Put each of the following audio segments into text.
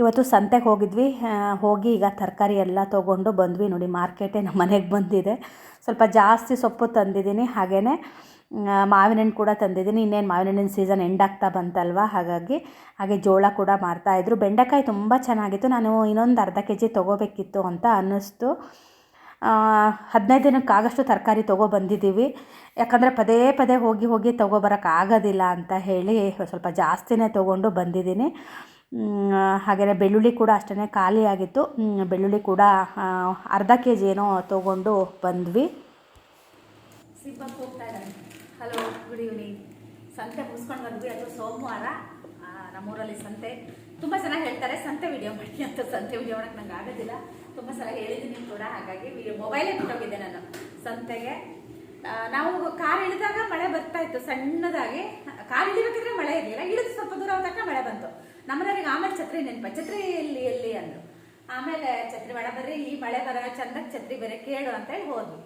ಇವತ್ತು ಸಂತೆಗೆ ಹೋಗಿದ್ವಿ. ಹೋಗಿ ಈಗ ತರಕಾರಿ ಎಲ್ಲ ತೊಗೊಂಡು ಬಂದ್ವಿ. ನೋಡಿ, ಮಾರ್ಕೆಟೇ ನಮ್ಮ ಮನೆಗೆ ಬಂದಿದೆ. ಸ್ವಲ್ಪ ಜಾಸ್ತಿ ಸೊಪ್ಪು ತಂದಿದ್ದೀನಿ. ಹಾಗೆಯೇ ಮಾವಿನ ಹಣ್ಣು ಕೂಡ ತಂದಿದ್ದೀನಿ. ಇನ್ನೇನು ಮಾವಿನ ಹಣ್ಣಿನ ಸೀಸನ್ ಎಂಡ್ ಆಗ್ತಾ ಬಂತಲ್ವ? ಹಾಗಾಗಿ, ಹಾಗೆ ಜೋಳ ಕೂಡ ಮಾರ್ತಾಯಿದ್ರು ಬೆಂಡೆಕಾಯಿ ತುಂಬ ಚೆನ್ನಾಗಿತ್ತು. ನಾನು ಇನ್ನೊಂದು ಅರ್ಧ ಕೆ ಜಿ ತೊಗೋಬೇಕಿತ್ತು ಅಂತ ಅನ್ನಿಸ್ತು. ಹದಿನೈದು ದಿನಕ್ಕಾಗಷ್ಟು ತರಕಾರಿ ತೊಗೊಬಂದಿದ್ದೀವಿ. ಯಾಕಂದರೆ ಪದೇ ಪದೇ ಹೋಗಿ ಹೋಗಿ ತೊಗೊಬರೋಕ್ಕಾಗೋದಿಲ್ಲ ಅಂತ ಹೇಳಿ ಸ್ವಲ್ಪ ಜಾಸ್ತಿನೇ ತೊಗೊಂಡು ಬಂದಿದ್ದೀನಿ. ಹಾಗೆಯೇ ಬೆಳ್ಳುಳ್ಳಿ ಕೂಡ ಅಷ್ಟೇ ಖಾಲಿಯಾಗಿತ್ತು ಬೆಳ್ಳುಳ್ಳಿ ಕೂಡ ಅರ್ಧ ಕೆ ಜಿ ಏನೋ ತೊಗೊಂಡು ಬಂದ್ವಿ. ಹಲೋ ಗುಡ್ ಈವ್ನಿಂಗ್ ಸಂತೆ ಮುಗಿಸ್ಕೊಂಡು ಬಂದ್ವಿ. ಅದು ಸೋಮವಾರ. ನಮ್ಮೂರಲ್ಲಿ ಸಂತೆ. ತುಂಬ ಚೆನ್ನಾಗಿ ಹೇಳ್ತಾರೆ, ಸಂತೆ ವಿಡಿಯೋ ಮಾಡಿ ಅಂತ. ಸಂತೆ ವಿಡಿಯೋ ಮಾಡಕ್ಕೆ ನಂಗೆ ಆಗೋದಿಲ್ಲ. ತುಂಬ ಸಲ ಹೇಳಿದ್ದೀನಿ ಕೂಡ. ಹಾಗಾಗಿ ಮೊಬೈಲೇ ಬಿಟ್ಟೋಗಿದ್ದೆ ನಾನು. ಸಂತೆಗೆ ನಾವು ಕಾರ್ ಇಳಿದಾಗ ಮಳೆ ಬರ್ತಾ ಇತ್ತು ಸಣ್ಣದಾಗಿ. ಕಾರ್ ಇಳಿಬೇಕಿದ್ರೆ ಮಳೆ ಇರಲಿಲ್ಲ ಇಳಿದು ಸ್ವಲ್ಪ ದೂರ ಹೋದ ತನಕ ಮಳೆ ಬಂತು. ನಮ್ಮನೆಯವ್ರಿಗೆ ಆಮೇಲೆ ಛತ್ರಿ ನೆನಪ. ಛತ್ರಿ ಎಲ್ಲಿ ಎಲ್ಲಿ ಅಂದ್ರು. ಆಮೇಲೆ ಛತ್ರಿ ಮಳೆ ಬರ್ರಿ ಈ ಮಳೆ ಬರ ಚಂದಕ್ಕೆ ಛತ್ರಿ ಬೇರೆ ಕೇಳು ಅಂತ ಹೇಳಿ ಹೋದ್ವಿ.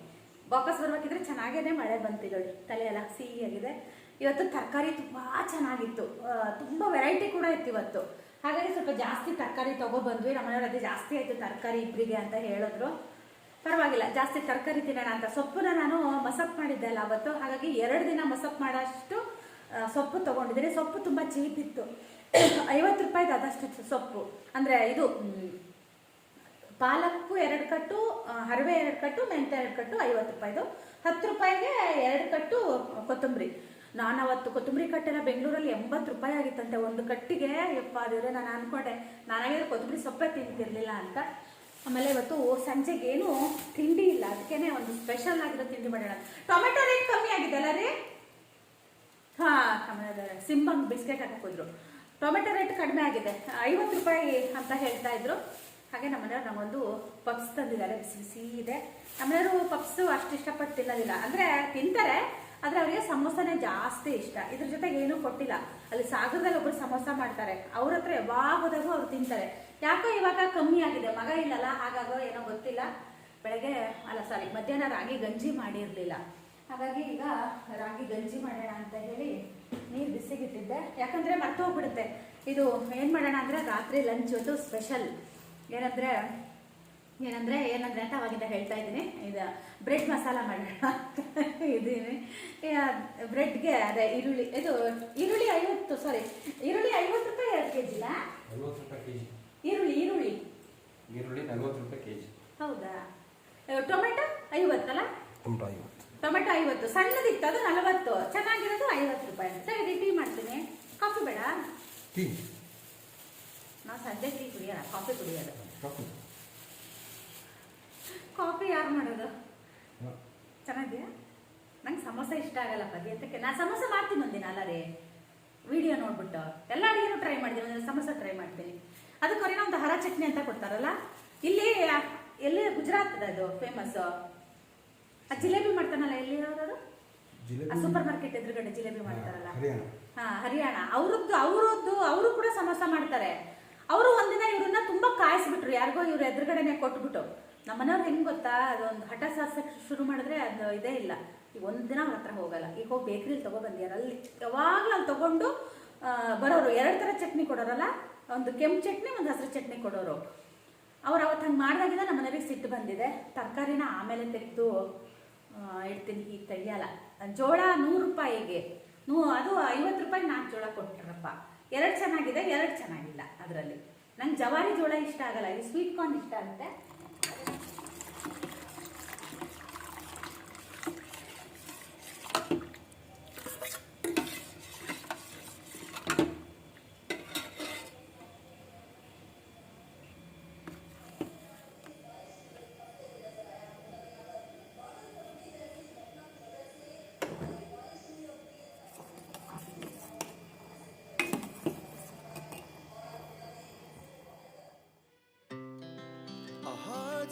ವಾಪಸ್ ಬರ್ಬೇಕಿದ್ರೆ ಚೆನ್ನಾಗೇನೆ ಮಳೆ ಬಂತಿಗಳು ತಲೆ ಎಲ್ಲ ಸಿಹಿಯಾಗಿದೆ. ಇವತ್ತು ತರಕಾರಿ ತುಂಬ ಚೆನ್ನಾಗಿತ್ತು. ತುಂಬಾ ವೆರೈಟಿ ಕೂಡ ಇತ್ತು ಇವತ್ತು. ಹಾಗಾಗಿ ಸ್ವಲ್ಪ ಜಾಸ್ತಿ ತರಕಾರಿ ಬಂದ್ವಿ. ನಮ್ಮನೆಯವ್ರ ಅದೇ ಜಾಸ್ತಿ ಆಯಿತು ತರಕಾರಿ ಇಬ್ಬರಿಗೆ ಅಂತ ಹೇಳಿದ್ರು. ಪರವಾಗಿಲ್ಲ, ಜಾಸ್ತಿ ತರಕಾರಿ ತಿನ್ನೋಣ ಅಂತ. ಸೊಪ್ಪನ್ನ ನಾನು ಮಸಪ್ ಮಾಡಿದ್ದೆ ಅಲ್ಲ ಅವತ್ತು. ಹಾಗಾಗಿ ಎರಡು ದಿನ ಮಸಪ್ ಮಾಡೋಷ್ಟು ಸೊಪ್ಪು ತೊಗೊಂಡಿದ್ದೀನಿ. ಸೊಪ್ಪು ತುಂಬ ಚೀಪ್ ಇತ್ತು. ಐವತ್ತು ರೂಪಾಯಿದು ಅದಷ್ಟು ಸೊಪ್ಪು. ಅಂದರೆ ಇದು ಪಾಲಕ್ಕು ಎರಡು ಕಟ್ಟು ಹರವೆ ಎರಡು ಕಟ್ಟು, ಮೆಂತ್ಯ ಎರಡು ಕಟ್ಟು ಐವತ್ತು ರೂಪಾಯಿದು. ಹತ್ತು ರೂಪಾಯಿಗೆ ಎರಡು ಕಟ್ಟು ಕೊತ್ತಂಬರಿ. ನಾನು ಅವತ್ತು ಕೊತ್ತಂಬರಿ ಕಟ್ಟೆಲ್ಲ ಬೆಂಗಳೂರಲ್ಲಿ ಎಂಬತ್ತು ರೂಪಾಯಿ ಆಗಿತ್ತಂತೆ. ಒಂದು ಕಟ್ಟಿಗೆ, ಯಪ್ಪ ಅದಿದ್ರೆ ನಾನು ಅನ್ಕೊಂಡೆ. ನಾನಾಗಿದ್ರೆ ಕೊತ್ತಂಬರಿ ಸೊಪ್ಪೆ ತಿಂತಿರ್ಲಿಲ್ಲ ಅಂತ. ಆಮೇಲೆ ಇವತ್ತು ಸಂಜೆಗೆ ಏನು ತಿಂಡಿ ಇಲ್ಲ. ಅದಕ್ಕೆ ಒಂದು ಸ್ಪೆಷಲ್ ಆಗಿರೋ ತಿಂಡಿ ಮಾಡೋಣ. ಟೊಮೆಟೊ ರೇಟ್ ಕಮ್ಮಿ ಆಗಿದೆ ಅಲ್ಲ ರೀ? ಹಾ ಸಿಂಬಂಗ್ ಬಿಸ್ಕೆಟ್ ಹಾಕಿದ್ರು ಟೊಮೆಟೊ ರೇಟ್ ಕಡಿಮೆ ಆಗಿದೆ. ಐವತ್ತು ರೂಪಾಯಿ ಅಂತ ಹೇಳ್ತಾ ಇದ್ರು. ಹಾಗೆ ನಮ್ಮನೆಯವ್ರು ನಮಗೊಂದು ಪಪ್ಸ್ ತಂದಿದ್ದಾರೆ. ಬಿಸಿ ಬಿಸಿ ಇದೆ. ನಮ್ಮನೆಯವರು ಪಪ್ಸ್ ಅಷ್ಟು ಇಷ್ಟಪಟ್ಟು ತಿನ್ನೋದಿಲ್ಲ. ಅಂದ್ರೆ ತಿಂತಾರೆ, ಆದರೆ ಅವರಿಗೆ ಸಮೋಸನೇ ಜಾಸ್ತಿ ಇಷ್ಟ. ಇದ್ರ ಜೊತೆಗೆ ಏನೂ ಕೊಟ್ಟಿಲ್ಲ. ಅಲ್ಲಿ ಸಾಗರದಲ್ಲಿ ಒಬ್ಬರು ಸಮೋಸ ಮಾಡ್ತಾರೆ. ಅವ್ರ ಹತ್ರ ಯಾವಾಗ ಹೋದಾಗೂ ಅವ್ರು ತಿಂತಾರೆ. ಯಾಕೋ ಇವಾಗ ಕಮ್ಮಿ ಆಗಿದೆ. ಮಗ ಇಲ್ಲಲ್ಲ, ಹಾಗಾಗೋ ಏನೋ ಗೊತ್ತಿಲ್ಲ. ಬೆಳಗ್ಗೆ, ಅಲ್ಲ ಸಾರಿ ಮಧ್ಯಾಹ್ನ ರಾಗಿ ಗಂಜಿ ಮಾಡಿರಲಿಲ್ಲ. ಹಾಗಾಗಿ ಈಗ ರಾಗಿ ಗಂಜಿ ಮಾಡೋಣ ಅಂತ ಹೇಳಿ ನೀರು ಬಿಸಿಗಿಟ್ಟಿದ್ದೆ. ಯಾಕಂದರೆ ಮತ್ತೆ ಹೋಗ್ಬಿಡುತ್ತೆ. ಇದು ಏನು ಮಾಡೋಣ ಅಂದರೆ ರಾತ್ರಿ ಲಂಚ್ ಒಂದು ಸ್ಪೆಷಲ್ ಏನಂದರೆ ಏನಂದರೆ ಏನಂದರೆ ಅಂತ ಅವಾಗಿಂದ ಹೇಳ್ತಾ ಇದ್ದೀನಿ. ಇದು ಬ್ರೆಡ್ ಮಸಾಲ ಮಾಡೋಣ ಇದ್ದೀನಿ. ಬ್ರೆಡ್ಗೆ, ಅದೇ ಈರುಳ್ಳಿ, ಇದು ಈರುಳ್ಳಿ ಐವತ್ತು ಸಾರಿ ಈರುಳ್ಳಿ ಐವತ್ತು ರೂಪಾಯಿ ಎರಡು ಕೆ ಜಿನ ಐವತ್ತು ರೂಪಾಯಿ ಈರುಳ್ಳಿ ಈರುಳ್ಳಿ. ಈರುಳ್ಳಿ ನಲ್ವತ್ತು ರೂಪಾಯಿ ಕೆ ಜಿ ಹೌದಾ ಟೊಮೆಟೊ ಐವತ್ತಲ್ಲ ಟೊಮೆಟೊ ಐವತ್ತು. ಟೊಮೆಟೊ ಐವತ್ತು. ಸಣ್ಣದಿತ್ತು ಅದು ನಲವತ್ತು. ಚೆನ್ನಾಗಿರೋದು ಐವತ್ತು ರೂಪಾಯಿ ಸರಿ ಟೀ ಮಾಡ್ತೀನಿ. ಕಾಫಿ ಬೇಡ? ಟೀ. ನಾವು ಸಂಜೆ ಟೀ ಕುಡಿಯೋಣ ಕಾಫಿ ಕುಡಿಯೋದು ಕಾಫಿ. ಕಾಫಿ ಯಾರು ಮಾಡೋದು? ಚೆನ್ನಾಗಿದೆಯಾ? ನಂಗೆ ಸಮೋಸೆ ಇಷ್ಟ ಆಗಲ್ಲ ಅದಕ್ಕೆ. ನಾನು ಸಮೋಸೆ ಮಾಡ್ತೀನಿ ಒಂದಿನ ಅಲ್ಲ ರೀ. ವಿಡಿಯೋ ನೋಡ್ಬಿಟ್ಟು. ಎಲ್ಲ ಅಡುಗೆನೂ ಟ್ರೈ ಮಾಡ್ತೀನಿ ಒಂದಿನ ಸಮೋಸೆ ಟ್ರೈ ಮಾಡ್ತೀನಿ. ಅದಕ್ಕೋರಿನ ಒಂದು ಹರ ಚಟ್ನಿ ಅಂತ ಕೊಡ್ತಾರಲ್ಲ? ಇಲ್ಲಿ ಎಲ್ಲಿ ಗುಜರಾತ್ ಅದು ಫೇಮಸ್ ಆ ಜಿಲೇಬಿ ಮಾಡ್ತಾನಲ್ಲ ಎಲ್ಲಿ ಯಾವ್ದು ಜಿಲೇಬಿ ಸೂಪರ್ ಮಾರ್ಕೆಟ್ ಎದುರುಗಡೆ ಜಿಲೇಬಿ ಮಾಡ್ತಾರಲ್ಲ. ಹರಿಯಾಣ. ಹಾ ಹರಿಯಾಣ. ಅವ್ರದ್ದು ಅವರದ್ದು ಅವರು ಕೂಡ ಸಮೋಸ ಮಾಡ್ತಾರೆ. ಅವರು ಒಂದಿನ ಇವ್ರನ್ನ ತುಂಬಾ ಕಾಯಿಸ್ಬಿಟ್ರು. ಯಾರಿಗೋ ಇವ್ರ ಎದುರುಗಡೆನೆ ಕೊಟ್ಬಿಟ್ಟು. ನಮ್ಮ ಮನೆಯವ್ರು ಹೆಂಗ್ ಗೊತ್ತಾ? ಅದೊಂದು ಹಠ ಸಾಸಕ್ಕೆ ಶುರು ಮಾಡಿದ್ರೆ ಅದು ಇದೇ ಇಲ್ಲ. ಈಗ ಒಂದಿನ ಅವ್ರ ಹತ್ರ ಹೋಗಲ್ಲ. ಈಗ ಹೋಗಿ ಬೇಕ್ರಿಲಿ ತಗೊಬಂದ್ಯಾರ ಅಲ್ಲಿ ಯಾವಾಗ್ಲೂ ಅಲ್ಲಿ ತಗೊಂಡು ಬರೋರು. ಎರಡು ಥರ ಚಟ್ನಿ ಕೊಡೋರಲ್ಲ? ಒಂದು ಕೆಂಪು ಚಟ್ನಿ, ಒಂದು ಹಸಿರು ಚಟ್ನಿ ಕೊಡೋರು. ಅವ್ರು ಅವತ್ತು ಹಂಗೆ ಮಾಡಿದಾಗಿಂದ ನಮ್ಮ ಮನೆಯವ್ರಿಗೆ ಸಿಟ್ಟು ಬಂದಿದೆ. ತರಕಾರಿನ ಆಮೇಲೆ ತೆಗೆದು ಇಡ್ತೀನಿ ಈಗ ತೆಗಿಯಲ್ಲ. ಜೋಳ ನೂರು ರೂಪಾಯಿಗೆ. ನೂ, ಅದು ಐವತ್ತು ರೂಪಾಯಿ ನಾಲ್ಕು ಜೋಳ ಕೊಟ್ಟರಪ್ಪ. ಎರಡು ಚೆನ್ನಾಗಿದೆ, ಎರಡು ಚೆನ್ನಾಗಿಲ್ಲ ಅದರಲ್ಲಿ. ನಂಗೆ ಜವಾರಿ ಜೋಳ ಇಷ್ಟ ಆಗಲ್ಲ ಈ ಸ್ವೀಟ್ ಕಾರ್ನ್ ಇಷ್ಟ ಆಗುತ್ತೆ.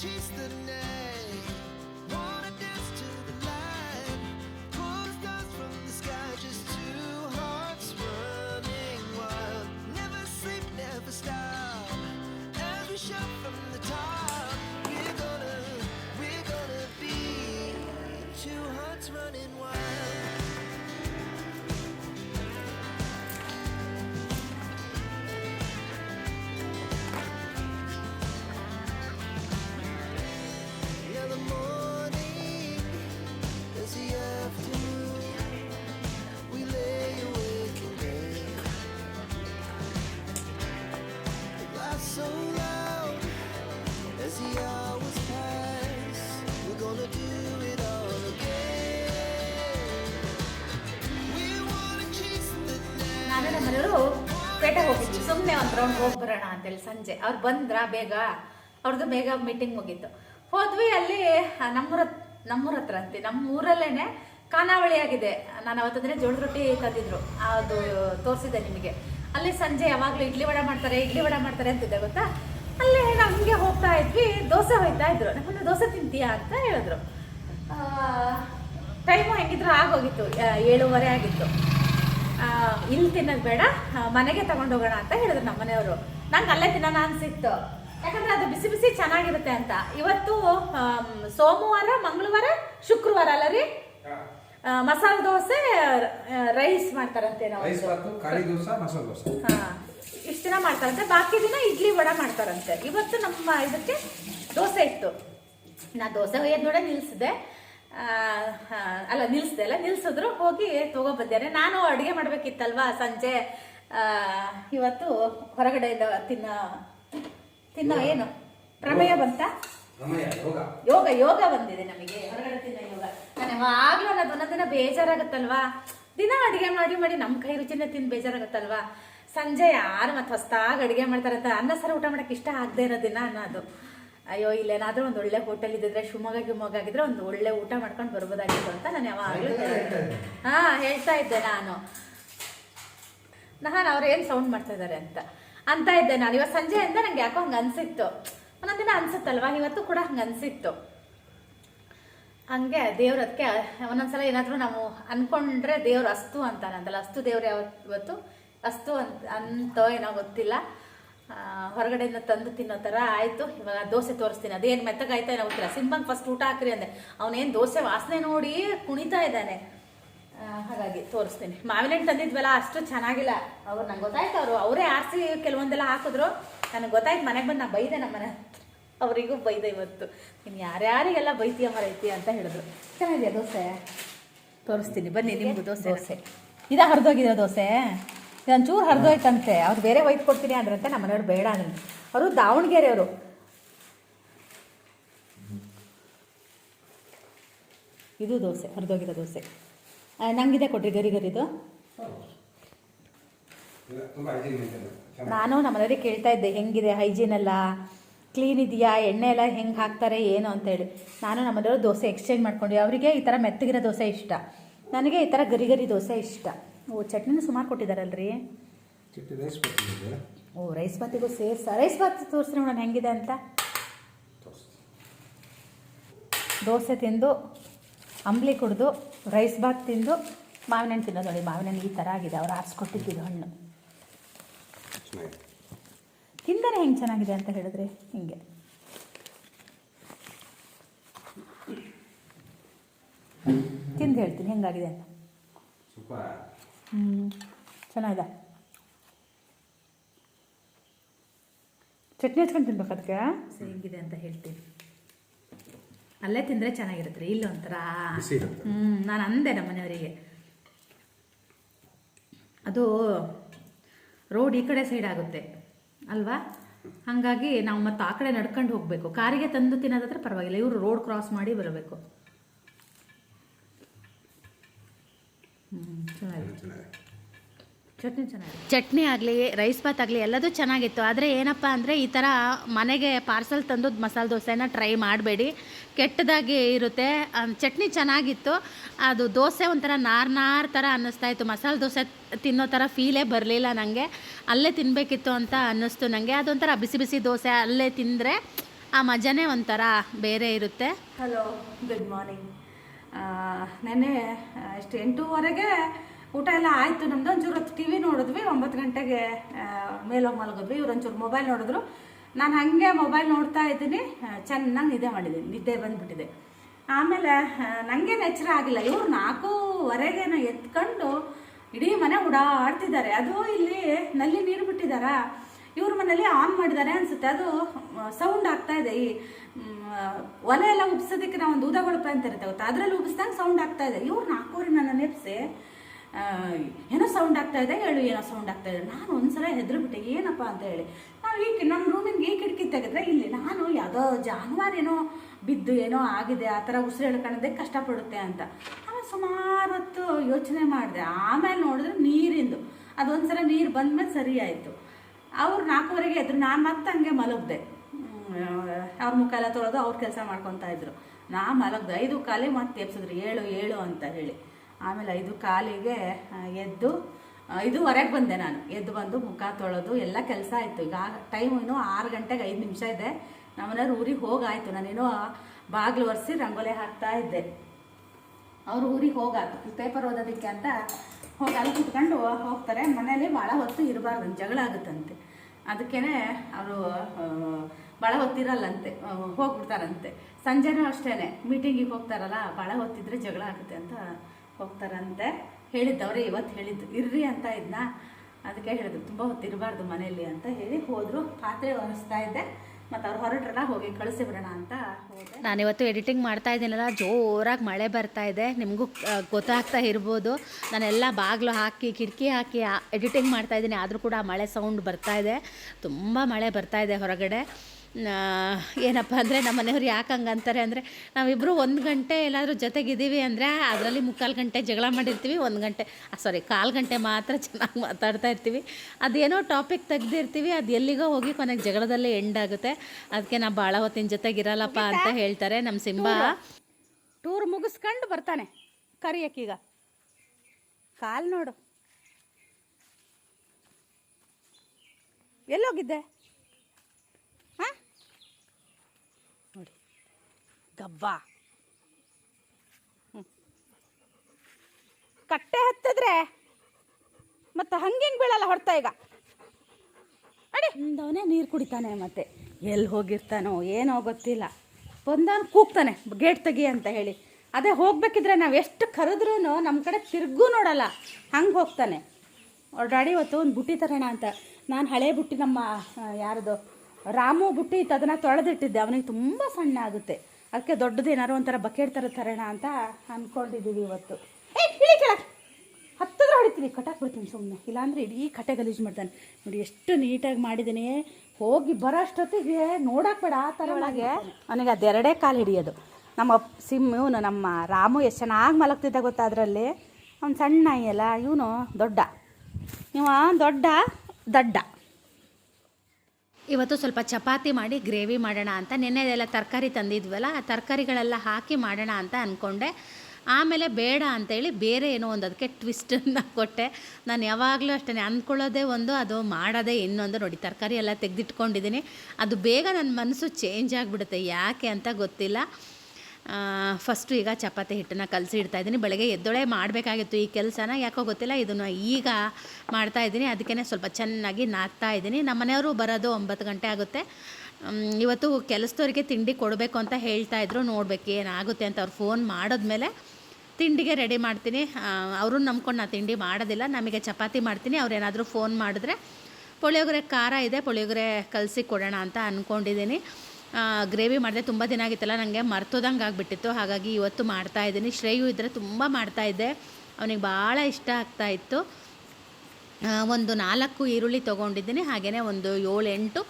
She's. the ಮನೆಯವರು ಪೇಟೆಗೆ ಹೋಗಿದ್ವಿ. ಸುಮ್ಮನೆ ಒಂದು ರೌಂಡ್ ಹೋಗಿ ಬರೋಣ ಅಂತೇಳಿ ಸಂಜೆ. ಅವ್ರು ಬಂದ್ರ ಬೇಗ ಅವ್ರದ್ದು ಬೇಗ ಮೀಟಿಂಗ್ ಮುಗೀತು. ಹೋದ್ವಿ ಅಲ್ಲಿ ನಮ್ಮೂರ ನಮ್ಮೂರ ಹತ್ರ ಅಂತೆ ನಮ್ಮ ಖಾನಾವಳಿ ಆಗಿದೆ. ನಾನು ಅವತ್ತಂದ್ರೆ ಜೋಳದ ರೊಟ್ಟಿ ತಂದಿದ್ರು. ಅದು ತೋರಿಸಿದೆ ನಿಮಗೆ. ಅಲ್ಲಿ ಸಂಜೆ ಯಾವಾಗಲೂ ಇಡ್ಲಿ ವಡೆ ಮಾಡ್ತಾರೆ, ಇಡ್ಲಿ ವಡೆ ಮಾಡ್ತಾರೆ ಅಂತಿದ್ದೆ ಗೊತ್ತಾ? ಅಲ್ಲಿ ನಮಗೆ ಹೋಗ್ತಾ ಇದ್ವಿ. ದೋಸೆ ಹೋಯ್ತಾ ಇದ್ರು. ನಮ್ಮನ್ನು ದೋಸೆ ತಿಂತೀಯಾ ಅಂತ ಹೇಳಿದ್ರು. ಟೈಮು ಹೆಂಗಿದ್ರು ಆಗೋಗಿತ್ತು. ಏಳುವರೆ ಆಗಿತ್ತು. ಇಲ್ಲಿ ತಿನ್ನೋದು ಬೇಡ. ಮನೆಗೆ ತಗೊಂಡು ಹೋಗೋಣ ಅಂತ ಹೇಳಿದ್ರು ನಮ್ಮ ಮನೆಯವರು. ನಂಗೆ ಅಲ್ಲೇ ತಿನ್ನೋಣ ಅನ್ಸಿತ್ತು ಯಾಕಂದ್ರೆ ಅದು ಬಿಸಿ ಬಿಸಿ ಚೆನ್ನಾಗಿರುತ್ತೆ ಅಂತ. ಇವತ್ತು ಸೋಮವಾರ ಮಂಗಳವಾರ ಶುಕ್ರವಾರ ಅಲ್ಲ ರೀ? ಮಸಾಲ ದೋಸೆ ರೈಸ್ ಮಾಡ್ತಾರಂತೆ ನಾವು. ಹಾ. ಇಷ್ಟು ದಿನ ಮಾಡ್ತಾರಂತೆ. ಬಾಕಿ ದಿನ ಇಡ್ಲಿ ವಡ ಮಾಡ್ತಾರಂತೆ. ಇವತ್ತು ನಮ್ಮ ಇದಕ್ಕೆ ದೋಸೆ ಇತ್ತು. ನಾ ದೋಸೆ ಒಯ್ಯೋದು ನೋಡೇ ನಿಲ್ಸಿದೆ. ಅಲ್ಲ ನಿಲ್ಸ್ದೆ ಅಲ್ಲ ನಿಲ್ಸಿದ್ರು ಹೋಗಿ ತಗೋ ತಗೊಬಂದೇನೆ ನಾನು ಅಡುಗೆ ಮಾಡ್ಬೇಕಿತ್ತಲ್ವಾ ಸಂಜೆ? ಇವತ್ತು ಇವತ್ತು ಇದ್ದ ತಿನ್ನ ತಿನ್ನೋ ಏನು? ಪ್ರಮೇಯ ಬಂತ? ಯೋಗ. ಯೋಗ ಬಂದಿದೆ ನಮಗೆ. ಹೊರಗಡೆ ತಿನ್ನ ಯೋಗ. ನಾನು ಯಾವಾಗ್ಲೂ ಅನ್ನೋದು ಒಂದೊಂದು ದಿನ ಬೇಜಾರಾಗುತ್ತಲ್ವಾ? ದಿನ ಅಡುಗೆ ಮಾಡಿ ಮಾಡಿ ನಮ್ಮ ಕೈ ರುಚಿನ ತಿಂದು ಬೇಜಾರಾಗುತ್ತಲ್ವಾ? ಸಂಜೆ ಯಾರು ಮತ್ತೆ ಹೊಸ್ದಾಗಿ ಅಡುಗೆ ಮಾಡ್ತಾರಂತ ಅನ್ನ ಸರ ಊಟ ಮಾಡಕ್ಕೆ ಇಷ್ಟ ಆಗದೆ ಇರೋ ದಿನ ಅನ್ನೋದು. ಅಯ್ಯೋ ಇಲ್ಲೇನಾದ್ರೂ ಒಂದು ಒಳ್ಳೆ ಹೋಟೆಲ್ ಇದ್ದಿದ್ರೆ ಶಿವಮೊಗ್ಗ ಗಿಮೊಗ್ಗ ಆಗಿದ್ರೆ ಒಂದು ಒಳ್ಳೆ ಊಟ ಮಾಡ್ಕೊಂಡು ಬರ್ಬೋದಾಗಿತ್ತು ಅಂತ ನಾನು ಯಾವಾಗಲೂ ಹಾ ಹೇಳ್ತಾ ಇದ್ದೆ ನಾನು. ನಾನು ಅವ್ರು ಏನು ಸೌಂಡ್ ಮಾಡ್ತಾ ಇದ್ದಾರೆ ಅಂತ. ಅಂತ ಇದ್ದೆ ನಾನು. ಇವತ್ತು ಸಂಜೆಯಿಂದ ನಂಗೆ ಯಾಕೋ ಹಂಗೆ ಅನ್ಸಿತ್ತು. ಒಂದೊಂದು ದಿನ ಅನ್ಸುತ್ತಲ್ವಾ? ಇವತ್ತು ಕೂಡ ಹಂಗೆ ಅನ್ಸಿತ್ತು. ಹಂಗೆ ದೇವ್ರ ಅದಕ್ಕೆ ಒಂದೊಂದ್ಸಲ ಏನಾದರೂ ನಾವು ಅನ್ಕೊಂಡ್ರೆ ದೇವ್ರು ಅಸ್ತು ಅಂತಾನಂತಲ್ಲ ಅಸ್ತು ದೇವ್ರು ಯಾವತ್ತು ಇವತ್ತು? ಅಸ್ತು ಅಂತ ಅಂತೋ ಏನೋ ಗೊತ್ತಿಲ್ಲ. ಹೊರಗಡೆಯಿಂದ ತಂದು ತಿನ್ನೋ ಥರ ಆಯಿತು. ಇವಾಗ ದೋಸೆ ತೋರಿಸ್ತೀನಿ. ಅದೇನು ಮೆತ್ತಗಾಯ್ತಾ ಏನೋ ಗೊತ್ತಿಲ್ಲ. ಸಿಂಪಲ್ ಫಸ್ಟ್ ಊಟ ಹಾಕ್ರಿ ಅಂದೆ. ಅವನೇನು ದೋಸೆ ವಾಸನೆ ನೋಡಿ ಕುಣಿತಾ ಇದ್ದಾನೆ. ಹಾಗಾಗಿ ತೋರಿಸ್ತೀನಿ. ಮಾವಿನ ಹಣ್ಣು ತಂದಿದ್ವಲ್ಲ, ಅಷ್ಟು ಚೆನ್ನಾಗಿಲ್ಲ. ಅವ್ರು ನಂಗೆ ಗೊತ್ತಾಯ್ತು ಅವರು. ಅವರೇ ಆರಿಸಿ ಕೆಲವೊಂದೆಲ್ಲ ಹಾಕಿದ್ರು. ನನಗೆ ಗೊತ್ತಾಯ್ತು ಮನೆಗೆ ಬಂದು ನಾನು ಬೈದೆ ನಮ್ಮ ಮನೆ ಅವರಿಗೂ ಬೈದೆ ಇವತ್ತು. ನೀನು ಯಾರ್ಯಾರಿಗೆಲ್ಲ ಬೈತೀಯ ಮರೈತಿ ಅಂತ ಹೇಳಿದ್ರು. ಚೆನ್ನಾಗಿದೆಯಾ ದೋಸೆ? ತೋರಿಸ್ತೀನಿ. ಬನ್ನಿ ನಿಮ್ಮದು ದೋಸೆ. ದೋಸೆ. ಇದು ಹರಿದೋಗಿದೆ ದೋಸೆ? ಇದೊಂಚೂರು ಹರಿದೋಯ್ತಂತೆ. ಅವ್ರು ಬೇರೆ ಒಯ್ದು ಕೊಡ್ತೀನಿ ಅಂದ್ರಂತೆ, ನಮ್ಮ ಮನೆಯವ್ರು ಬೇಡ ಅಂದ್ರೆ ಅವರು ದಾವಣಗೆರೆಯವರು. ಇದು ದೋಸೆ ಹರಿದೋಗಿರೋ ದೋಸೆ. ನಂಗಿದೆ ಕೊಡ್ರಿ, ಗರಿ ಗರಿದು ನಾನು ನಮ್ಮ ಮನೆಯವ್ರಿಗೆ ಕೇಳ್ತಾ ಇದ್ದೆ, ಹೆಂಗಿದೆ ಹೈಜೀನ್ ಎಲ್ಲ? ಕ್ಲೀನ್ ಇದೆಯಾ? ಎಣ್ಣೆ ಎಲ್ಲ ಹೆಂಗೆ ಹಾಕ್ತಾರೆ, ಏನು ಅಂತೇಳಿ ನಾನು ನಮ್ಮ ದೋಸೆ ಎಕ್ಸ್ಚೇಂಜ್ ಮಾಡ್ಕೊಂಡು ಅವರಿಗೆ ಈ ಥರ ಮೆತ್ತಗಿರೋ ದೋಸೆ ಇಷ್ಟ. ನನಗೆ ಈ ಥರ ಗರಿ ಗರಿ ದೋಸೆ ಇಷ್ಟ. ಓ ಚಟ್ನಿನೂ ಸುಮಾರು ಕೊಟ್ಟಿದ್ದಾರಲ್ರಿ ರೈಸ್ ಓ ರೈಸ್ ಬಾತಿಗೂ ಸೇರ್ಸ ರೈಸ್ ಬಾತ್ ತೋರಿಸ್ರಿ ಮೇಡಮ್ ಹೆಂಗಿದೆ ಅಂತ. ದೋಸೆ ತಿಂದು ಅಂಬ್ಲಿ ಕುಡಿದು ರೈಸ್ ಬಾತ್ ತಿಂದು ಮಾವಿನ ಹಣ್ಣು ತಿನ್ನೋದು ನೋಡಿ ಮಾವಿನ ಹಣ್ಣು ಈ ಥರ ಆಗಿದೆ ಅವ್ರು ಆರಿಸ್ಕೊಟ್ಟಿದ್ದು ಹಣ್ಣು. ತಿಂದರೆ ಹೆಂಗೆ ಚೆನ್ನಾಗಿದೆ ಅಂತ ಹೇಳಿದ್ರೆ ಹಿಂಗೆ. ತಿಂದು ಹೇಳ್ತೀನಿ ಹೆಂಗಾಗಿದೆ ಅಂತ. ಚೆನ್ನಾಗಿದೆ. ಚಟ್ನಿ ಹಚ್ಕೊಂಡು ತಿನ್ಬೇಕು ಅದಕ್ಕೆ ಹೆಂಗಿದೆ ಅಂತ ಹೇಳ್ತೀನಿ. ಅಲ್ಲೇ ತಿಂದರೆ ಚೆನ್ನಾಗಿರುತ್ತೆ ರೀ ಇಲ್ಲ ಒಂಥರ ಬಿಸಿ ಹ್ಞೂ ನಾನು ಅಂದೆ ನಮ್ಮ ಮನೆಯವರಿಗೆ. ಅದು ರೋಡ್ ಈ ಕಡೆ ಸೈಡ್ ಆಗುತ್ತೆ ಅಲ್ವಾ? ಹಾಗಾಗಿ ನಾವು ಮತ್ತೆ ಆ ಕಡೆ ನಡ್ಕೊಂಡು ಹೋಗಬೇಕು. ಕಾರಿಗೆ ತಂದು ತಿನ್ನೋದಾದ್ರೆ ಪರವಾಗಿಲ್ಲ ಇವರು ರೋಡ್ ಕ್ರಾಸ್ ಮಾಡಿ ಬರಬೇಕು. ಹ್ಞೂ ಚೆನ್ನಾಗಿದೆ. ಚಟ್ನಿ ಚೆನ್ನಾಗಿದೆ. ಚಟ್ನಿ ಆಗಲಿ ರೈಸ್ ಬಾತ್ ಆಗಲಿ ಎಲ್ಲದೂ ಚೆನ್ನಾಗಿತ್ತು. ಆದರೆ ಏನಪ್ಪ ಅಂದರೆ ಈ ಥರ ಮನೆಗೆ ಪಾರ್ಸಲ್ ತಂದು ಮಸಾಲೆ ದೋಸೆನ ಟ್ರೈ ಮಾಡಬೇಡಿ. ಕೆಟ್ಟದಾಗಿ ಇರುತ್ತೆ. ಚಟ್ನಿ ಚೆನ್ನಾಗಿತ್ತು. ಅದು ದೋಸೆ ಒಂಥರ ನಾರ್ ನಾರ್ ಥರ ಅನ್ನಿಸ್ತಾ ಇತ್ತು. ಮಸಾಲೆ ದೋಸೆ ತಿನ್ನೋ ಥರ ಫೀಲೇ ಬರಲಿಲ್ಲ ನನಗೆ ಅಲ್ಲೇ ತಿನ್ನಬೇಕಿತ್ತು ಅಂತ ಅನ್ನಿಸ್ತು ನನಗೆ ಅದೊಂಥರ ಬಿಸಿ ಬಿಸಿ ದೋಸೆ ಅಲ್ಲೇ ತಿಂದರೆ ಆ ಮಜಾನೇ ಒಂಥರ ಬೇರೆ ಇರುತ್ತೆ. ಹಲೋ ಗುಡ್ ಮಾರ್ನಿಂಗ್ ನೆನ್ನೆ ಎಷ್ಟು ಎಂಟೂವರೆಗೆ ಊಟ ಎಲ್ಲ ಆಯಿತು. ನಮ್ದು ಒಂಚೂರು ಹೊತ್ತು ಟಿ ವಿ ನೋಡಿದ್ವಿ. ಒಂಬತ್ತು ಗಂಟೆಗೆ ಮೇಲೋಗಿ ಮಲಗಿದ್ವಿ ಇವ್ರು ಒಂಚೂರು ಮೊಬೈಲ್ ನೋಡಿದ್ರು. ನಾನು ಹಾಗೆ ಮೊಬೈಲ್ ನೋಡ್ತಾ ಇದ್ದೀನಿ. ಚೆನ್ನಾಗಿ ನಿದ್ದೆ ಮಾಡಿದ್ದೀನಿ. ನಿದ್ದೆ ಬಂದುಬಿಟ್ಟಿದೆ. ಆಮೇಲೆ ನನಗೇನು ಎಚ್ಚರ ಆಗಿಲ್ಲ. ಇವ್ರು ನಾಲ್ಕೂವರೆಗೇನೋ ಎತ್ಕೊಂಡು ಇಡೀ ಮನೆ ಓಡಾಡ್ತಿದ್ದಾರೆ. ಅದು ಇಲ್ಲಿ ನಲ್ಲಿ ನೀರು ಬಿಟ್ಟಿದ್ದಾರಾ? ಇವ್ರ ಮನೇಲಿ ಆನ್ ಮಾಡಿದ್ದಾರೆ ಅನಿಸುತ್ತೆ. ಅದು ಸೌಂಡ್ ಆಗ್ತಾ ಇದೆ. ಈ ಒಲೆ ಎಲ್ಲ ಉಬ್ಸೋದಕ್ಕೆ ನಾವು ಒಂದು ಊದಗೊಳಪೆ ಅಂತ ಇರುತ್ತೆ ಗೊತ್ತಾ? ಅದರಲ್ಲಿ ಉಪ್ಸ್ದಂಗೆ ಸೌಂಡ್ ಆಗ್ತಾ ಇದೆ. ಇವ್ರು ನಾಲ್ಕೂವರೆ ನನ್ನ ನೆಪ್ಸಿ. ಏನೋ ಸೌಂಡ್ ಆಗ್ತಾ ಇದೆ, ಹೇಳು, ಏನೋ ಸೌಂಡ್ ಆಗ್ತಾ ಇದೆ. ನಾನು ಒಂದ್ಸಲ ಹೆದರ್ಬಿಟ್ಟೆ, ಏನಪ್ಪ ಅಂತ ಹೇಳಿ. ನಾವು ಈ ನಮ್ಮ ರೂಮಿನ ಈ ಕಿಟಕಿ ತೆಗೆದ್ರೆ ಇಲ್ಲಿ ನಾನು ಯಾವುದೋ ಜಾನುವಾರು ಏನೋ ಬಿದ್ದು ಏನೋ ಆಗಿದೆ, ಆ ಥರ ಉಸಿರು ಹೇಳ್ಕೊಳ್ಳೋದಕ್ಕೆ ಕಷ್ಟಪಡುತ್ತೆ ಅಂತ. ಆಮೇಲೆ ಸುಮಾರು ಹೊತ್ತು ಯೋಚನೆ ಮಾಡಿದೆ. ಆಮೇಲೆ ನೋಡಿದ್ರೆ ನೀರಿಂದು. ಅದೊಂದ್ಸಲ ನೀರು ಬಂದ್ಮೇಲೆ ಸರಿ ಆಯಿತು. ಅವ್ರು ನಾಲ್ಕುವರೆಗೆ ಎದ್ರು. ನಾನು ಮತ್ತೆ ಹಂಗೆ ಮಲಗ್ದೆ. ಅವ್ರ ಮುಖ ಎಲ್ಲ ತೊಳೆದು ಅವ್ರ ಕೆಲಸ ಮಾಡ್ಕೊತಾ ಇದ್ರು. ನಾ ಮಲಗ್ದೆ. ಐದು ಕಾಲಿ ಮತ್ತೆ ಎಬ್ಸಿದ್ರು ಏಳು ಏಳು ಅಂತ ಹೇಳಿ. ಆಮೇಲೆ ಐದು ಕಾಲಿಗೆ ಎದ್ದು ಎದ್ದು ಹೊರಗೆ ಬಂದೆ ನಾನು. ಎದ್ದು ಬಂದು ಮುಖ ತೊಳೆದು ಎಲ್ಲ ಕೆಲಸ ಆಯಿತು. ಈಗ ಟೈಮ್ ಇನ್ನೂ ಆರು ಗಂಟೆಗೆ ಐದು ನಿಮಿಷ ಇದೆ. ನಮ್ಮನೆಯವ್ರು ಊರಿಗೆ ಹೋಗಾಯ್ತು. ನಾನೇನೋ ಬಾಗಿಲು ಒರೆಸಿ ರಂಗೋಲಿ ಹಾಕ್ತಾ ಇದ್ದೆ. ಅವ್ರು ಊರಿಗೆ ಹೋಗಾತು ಪೇಪರ್ ಓದೋದಕ್ಕೆ ಅಂತ ಹೋಗಿ ಅಲ್ಲಿ ಕುತ್ಕೊಂಡು ಹೋಗ್ತಾರೆ. ಮನೇಲಿ ಭಾಳ ಹೊತ್ತು ಇರಬಾರ್ದು. ಜಗಳ ಆಗುತ್ತಂತೆ. ಅದಕ್ಕೇ ಅವರು ಭಾಳ ಹೊತ್ತಿರಲ್ಲಂತೆ. ಹೋಗ್ಬಿಡ್ತಾರಂತೆ. ಸಂಜೆನೂ ಅಷ್ಟೇ ಮೀಟಿಂಗಿಗೆ ಹೋಗ್ತಾರಲ್ಲ ಭಾಳ ಹೊತ್ತಿದ್ರೆ ಜಗಳ ಆಗುತ್ತೆ ಅಂತ ಹೋಗ್ತಾರಂತೆ. ಹೇಳಿದ್ದವ್ರೆ ಇವತ್ತು ಹೇಳಿದ್ದು. ಇರ್ರಿ ಅಂತ ಇದ್ನ. ಅದಕ್ಕೆ ಹೇಳಿದ್ರು ತುಂಬ ಹೊತ್ತಿರಬಾರ್ದು ಮನೆಯಲ್ಲಿ ಅಂತ ಹೇಳಿ ಹೋದರು. ಪಾತ್ರೆ ಒರೆಸ್ತಾ ಇದ್ದೆ. ಮತ್ತು ಅವ್ರು ಹೊರಟ್ರಲ್ಲ, ಹೋಗಿ ಕಳಿಸಿ ಬಿಡೋಣ ಅಂತ ನಾನಿವತ್ತು ಎಡಿಟಿಂಗ್ ಮಾಡ್ತಾ ಇದ್ದೀನಲ್ಲ, ಜೋರಾಗಿ ಮಳೆ ಬರ್ತಾ ಇದೆ. ನಿಮಗೂ ಗೊತ್ತಾಗ್ತಾ ಇರ್ಬೋದು. ನಾನೆಲ್ಲ ಬಾಗಿಲು ಹಾಕಿ, ಕಿಟಕಿ ಹಾಕಿ ಎಡಿಟಿಂಗ್ ಮಾಡ್ತಾ ಇದ್ದೀನಿ. ಆದರೂ ಕೂಡ ಮಳೆ ಸೌಂಡ್ ಬರ್ತಾ ಇದೆ. ತುಂಬ ಮಳೆ ಬರ್ತಾ ಇದೆ ಹೊರಗಡೆ. ಏನಪ್ಪ ಅಂದರೆ ನಮ್ಮ ಮನೆಯವ್ರು ಯಾಕೆ ಹಂಗಂತಾರೆ ಅಂದರೆ ನಾವಿಬ್ಬರು ಒಂದು ಗಂಟೆ ಎಲ್ಲಾದರೂ ಜೊತೆಗಿದ್ದೀವಿ ಅಂದರೆ ಅದರಲ್ಲಿ ಮುಕ್ಕಾಲು ಗಂಟೆ ಜಗಳ ಮಾಡಿರ್ತೀವಿ ಒಂದು ಗಂಟೆ ಸಾರಿ ಕಾಲು ಗಂಟೆ ಮಾತ್ರ ಚೆನ್ನಾಗಿ ಮಾತಾಡ್ತಾ ಇರ್ತೀವಿ. ಅದೇನೋ ಟಾಪಿಕ್ ತೆಗೆದಿರ್ತೀವಿ ಅದು ಎಲ್ಲಿಗೋ ಹೋಗಿ ಕೊನೆಗೆ ಜಗಳದಲ್ಲೇ ಎಂಡ್ ಆಗುತ್ತೆ. ಅದಕ್ಕೆ ನಾ ಭಾಳ ಹೊತ್ತಿನ ಜೊತೆಗಿರಲ್ಲಪ್ಪ ಅಂತ ಹೇಳ್ತಾರೆ ನಮ್ಮ ಸಿಂಬಾ. ಟೂರ್? ಮುಗಿಸ್ಕೊಂಡು ಬರ್ತಾನೆ ಕರಿಯಕ್ಕೀಗ ಕಾಲು ನೋಡು. ಎಲ್ಲೋಗಿದ್ದೆ ಹಾಂ ನೋಡಿ ಹ್ಮ್. ಕಟ್ಟೆ ಹತ್ತಿದ್ರೆ ಮತ್ತೆ ಹಂಗಿಂಗ್ ಬೀಳಲ್ಲ ಹೊಡ್ತಾ ಈಗ. ಅಡಿ. ಅವನೇ ನೀರು ಕುಡಿತಾನೆ ಮತ್ತೆ. ಎಲ್ಲಿ ಹೋಗಿರ್ತಾನೋ ಏನೋ ಗೊತ್ತಿಲ್ಲ. ಬಂದವನು ಕೂಗ್ತಾನೆ, ಗೇಟ್ ತೆಗಿ ಅಂತ ಹೇಳಿ. ಅದೇ ಹೋಗ್ಬೇಕಿದ್ರೆ ನಾವು ಎಷ್ಟು ಕರೆದ್ರೂ ನಮ್ಮ ಕಡೆ ತಿರುಗೂ ನೋಡಲ್ಲ. ಹಂಗೆ ಹೋಗ್ತಾನೆ. ಡ್ಯಾಡಿ ಇವತ್ತು ಒಂದು ಬುಟ್ಟಿ ತರೋಣ ಅಂತ. ನಾನು ಹಳೆ ಬುಟ್ಟಿ ನಮ್ಮ ಯಾರ್ದು, ರಾಮು ಬುಟ್ಟಿ ಇತ್ತು, ಅದನ್ನು ತೊಳೆದಿಟ್ಟಿದ್ದೆ. ಅವನಿಗೆ ತುಂಬ ಸಣ್ಣ ಆಗುತ್ತೆ. ಅದಕ್ಕೆ ದೊಡ್ಡದು ಏನಾರು ಒಂಥರ ಬಕೆಟ್ ಥರ ತರೋಣ ಅಂತ ಅಂದ್ಕೊಂಡಿದ್ದೀವಿ ಇವತ್ತು. ಏ ಇಳಿ ಕೆಳಗೆ ಹತ್ತಿರ ಹೊಡಿತೀನಿ. ಕಟಾಕ್ ಬಿಡ್ತೀನಿ ಸುಮ್ಮನೆ ಇಲ್ಲಾಂದರೆ ಇಡೀ ಕಟೆ ಗಲೀಜು ಮಾಡ್ತಾನೆ. ನೋಡಿ ಎಷ್ಟು ನೀಟಾಗಿ ಮಾಡಿದ್ದೀನಿ ಹೋಗಿ ಬರೋ ಅಷ್ಟೊತ್ತಿಗೆ ಬೇಡ ಆ ಥರ ಒಳಗೆ ನನಗೆ ಅದೆರಡೇ ಕಾಲು ಹಿಡಿಯೋದು. ನಮ್ಮ ಸಿಮ್ ಇವನು ನಮ್ಮ ರಾಮು ಎಷ್ಟು ಚೆನ್ನಾಗಿ ಮಲಗ್ತಿದ್ದ ಗೊತ್ತಾ ಅದರಲ್ಲಿ? ಅವ್ನು ಸಣ್ಣ ಅಲ್ಲ ಇವನು ದೊಡ್ಡ. ಇವ ದೊಡ್ಡ ದಡ್ಡ. ಇವತ್ತು ಸ್ವಲ್ಪ ಚಪಾತಿ ಮಾಡಿ ಗ್ರೇವಿ ಮಾಡೋಣ ಅಂತ ನೆನ್ನೆದೆಲ್ಲ ತರಕಾರಿ ತಂದಿದ್ವಲ್ಲ, ಆ ತರಕಾರಿಗಳೆಲ್ಲ ಹಾಕಿ ಮಾಡೋಣ ಅಂತ ಅಂದ್ಕೊಂಡೆ ಆಮೇಲೆ ಬೇಡ ಅಂತೇಳಿ ಬೇರೆ ಏನೋ ಒಂದು ಅದಕ್ಕೆ ಟ್ವಿಸ್ಟನ್ನು ಕೊಟ್ಟೆ. ನಾನು ಯಾವಾಗಲೂ ಅಷ್ಟೇ ಅಂದ್ಕೊಳ್ಳೋದೇ ಒಂದು, ಅದು ಮಾಡೋದೇ ಇನ್ನೊಂದು ನೋಡಿ, ತರಕಾರಿ ಎಲ್ಲ ತೆಗೆದಿಟ್ಕೊಂಡಿದ್ದೀನಿ. ಅದು ಬೇಗ ನನ್ನ ಮನಸ್ಸು ಚೇಂಜ್ ಆಗಿಬಿಡುತ್ತೆ, ಯಾಕೆ ಅಂತ ಗೊತ್ತಿಲ್ಲ. ಫಸ್ಟು ಈಗ ಚಪಾತಿ ಹಿಟ್ಟನ್ನು ಕಲಸಿ ಇಡ್ತಾ ಇದ್ದೀನಿ. ಬೆಳಗ್ಗೆ ಎದ್ದೊಳೆ ಮಾಡಬೇಕಾಗಿತ್ತು ಈ ಕೆಲಸನ. ಯಾಕೋ ಗೊತ್ತಿಲ್ಲ, ಇದನ್ನು ಈಗ ಮಾಡ್ತಾ ಇದ್ದೀನಿ. ಅದಕ್ಕೇ ಸ್ವಲ್ಪ ಚೆನ್ನಾಗಿ ನಾದ್ತಾ ಇದ್ದೀನಿ. ನಮ್ಮ ಮನೆಯವರು ಬರೋದು ಒಂಬತ್ತು ಗಂಟೆ ಆಗುತ್ತೆ. ಇವತ್ತು ಕೆಲಸದವ್ರಿಗೆ ತಿಂಡಿ ಕೊಡಬೇಕು ಅಂತ ಹೇಳ್ತಾ ಇದ್ರು. ನೋಡಬೇಕು ಏನಾಗುತ್ತೆ ಅಂತ ಅವ್ರು ಫೋನ್ ಮಾಡಿದ್ಮೇಲೆ ತಿಂಡಿಗೆ ರೆಡಿ ಮಾಡ್ತೀನಿ. ಅವರು ನಂಬ್ಕೊಂಡು ನಾನು ತಿಂಡಿ ಮಾಡೋದಿಲ್ಲ. ನಮಗೆ ಚಪಾತಿ ಮಾಡ್ತೀನಿ. ಅವ್ರೇನಾದರೂ ಫೋನ್ ಮಾಡಿದ್ರೆ, ಪುಳಿಯೋಗರೆ ಖಾರ ಇದೆ, ಪುಳಿಯೋಗರೆ ಕಲಸಿ ಕೊಡೋಣ ಅಂತ ಅಂದ್ಕೊಂಡಿದ್ದೀನಿ ಗ್ರೇವಿ ಮಾಡಿದೆ ತುಂಬ ದಿನ ಆಗಿತ್ತಲ್ಲ ನನಗೆ ಮರ್ತೋದಂಗೆ ಆಗಿಬಿಟ್ಟಿತ್ತು. ಹಾಗಾಗಿ ಇವತ್ತು ಮಾಡ್ತಾ ಇದ್ದೀನಿ. ಶ್ರೇಯು ಇದ್ದರೆ ತುಂಬ ಮಾಡ್ತಾಯಿದ್ದೆ ಅವನಿಗೆ ಭಾಳ ಇಷ್ಟ ಆಗ್ತಾ ಇತ್ತು. ಒಂದು ನಾಲ್ಕು ಈರುಳ್ಳಿ ತೊಗೊಂಡಿದ್ದೀನಿ. ಹಾಗೆಯೇ ಒಂದು ಏಳು ಎಂಟು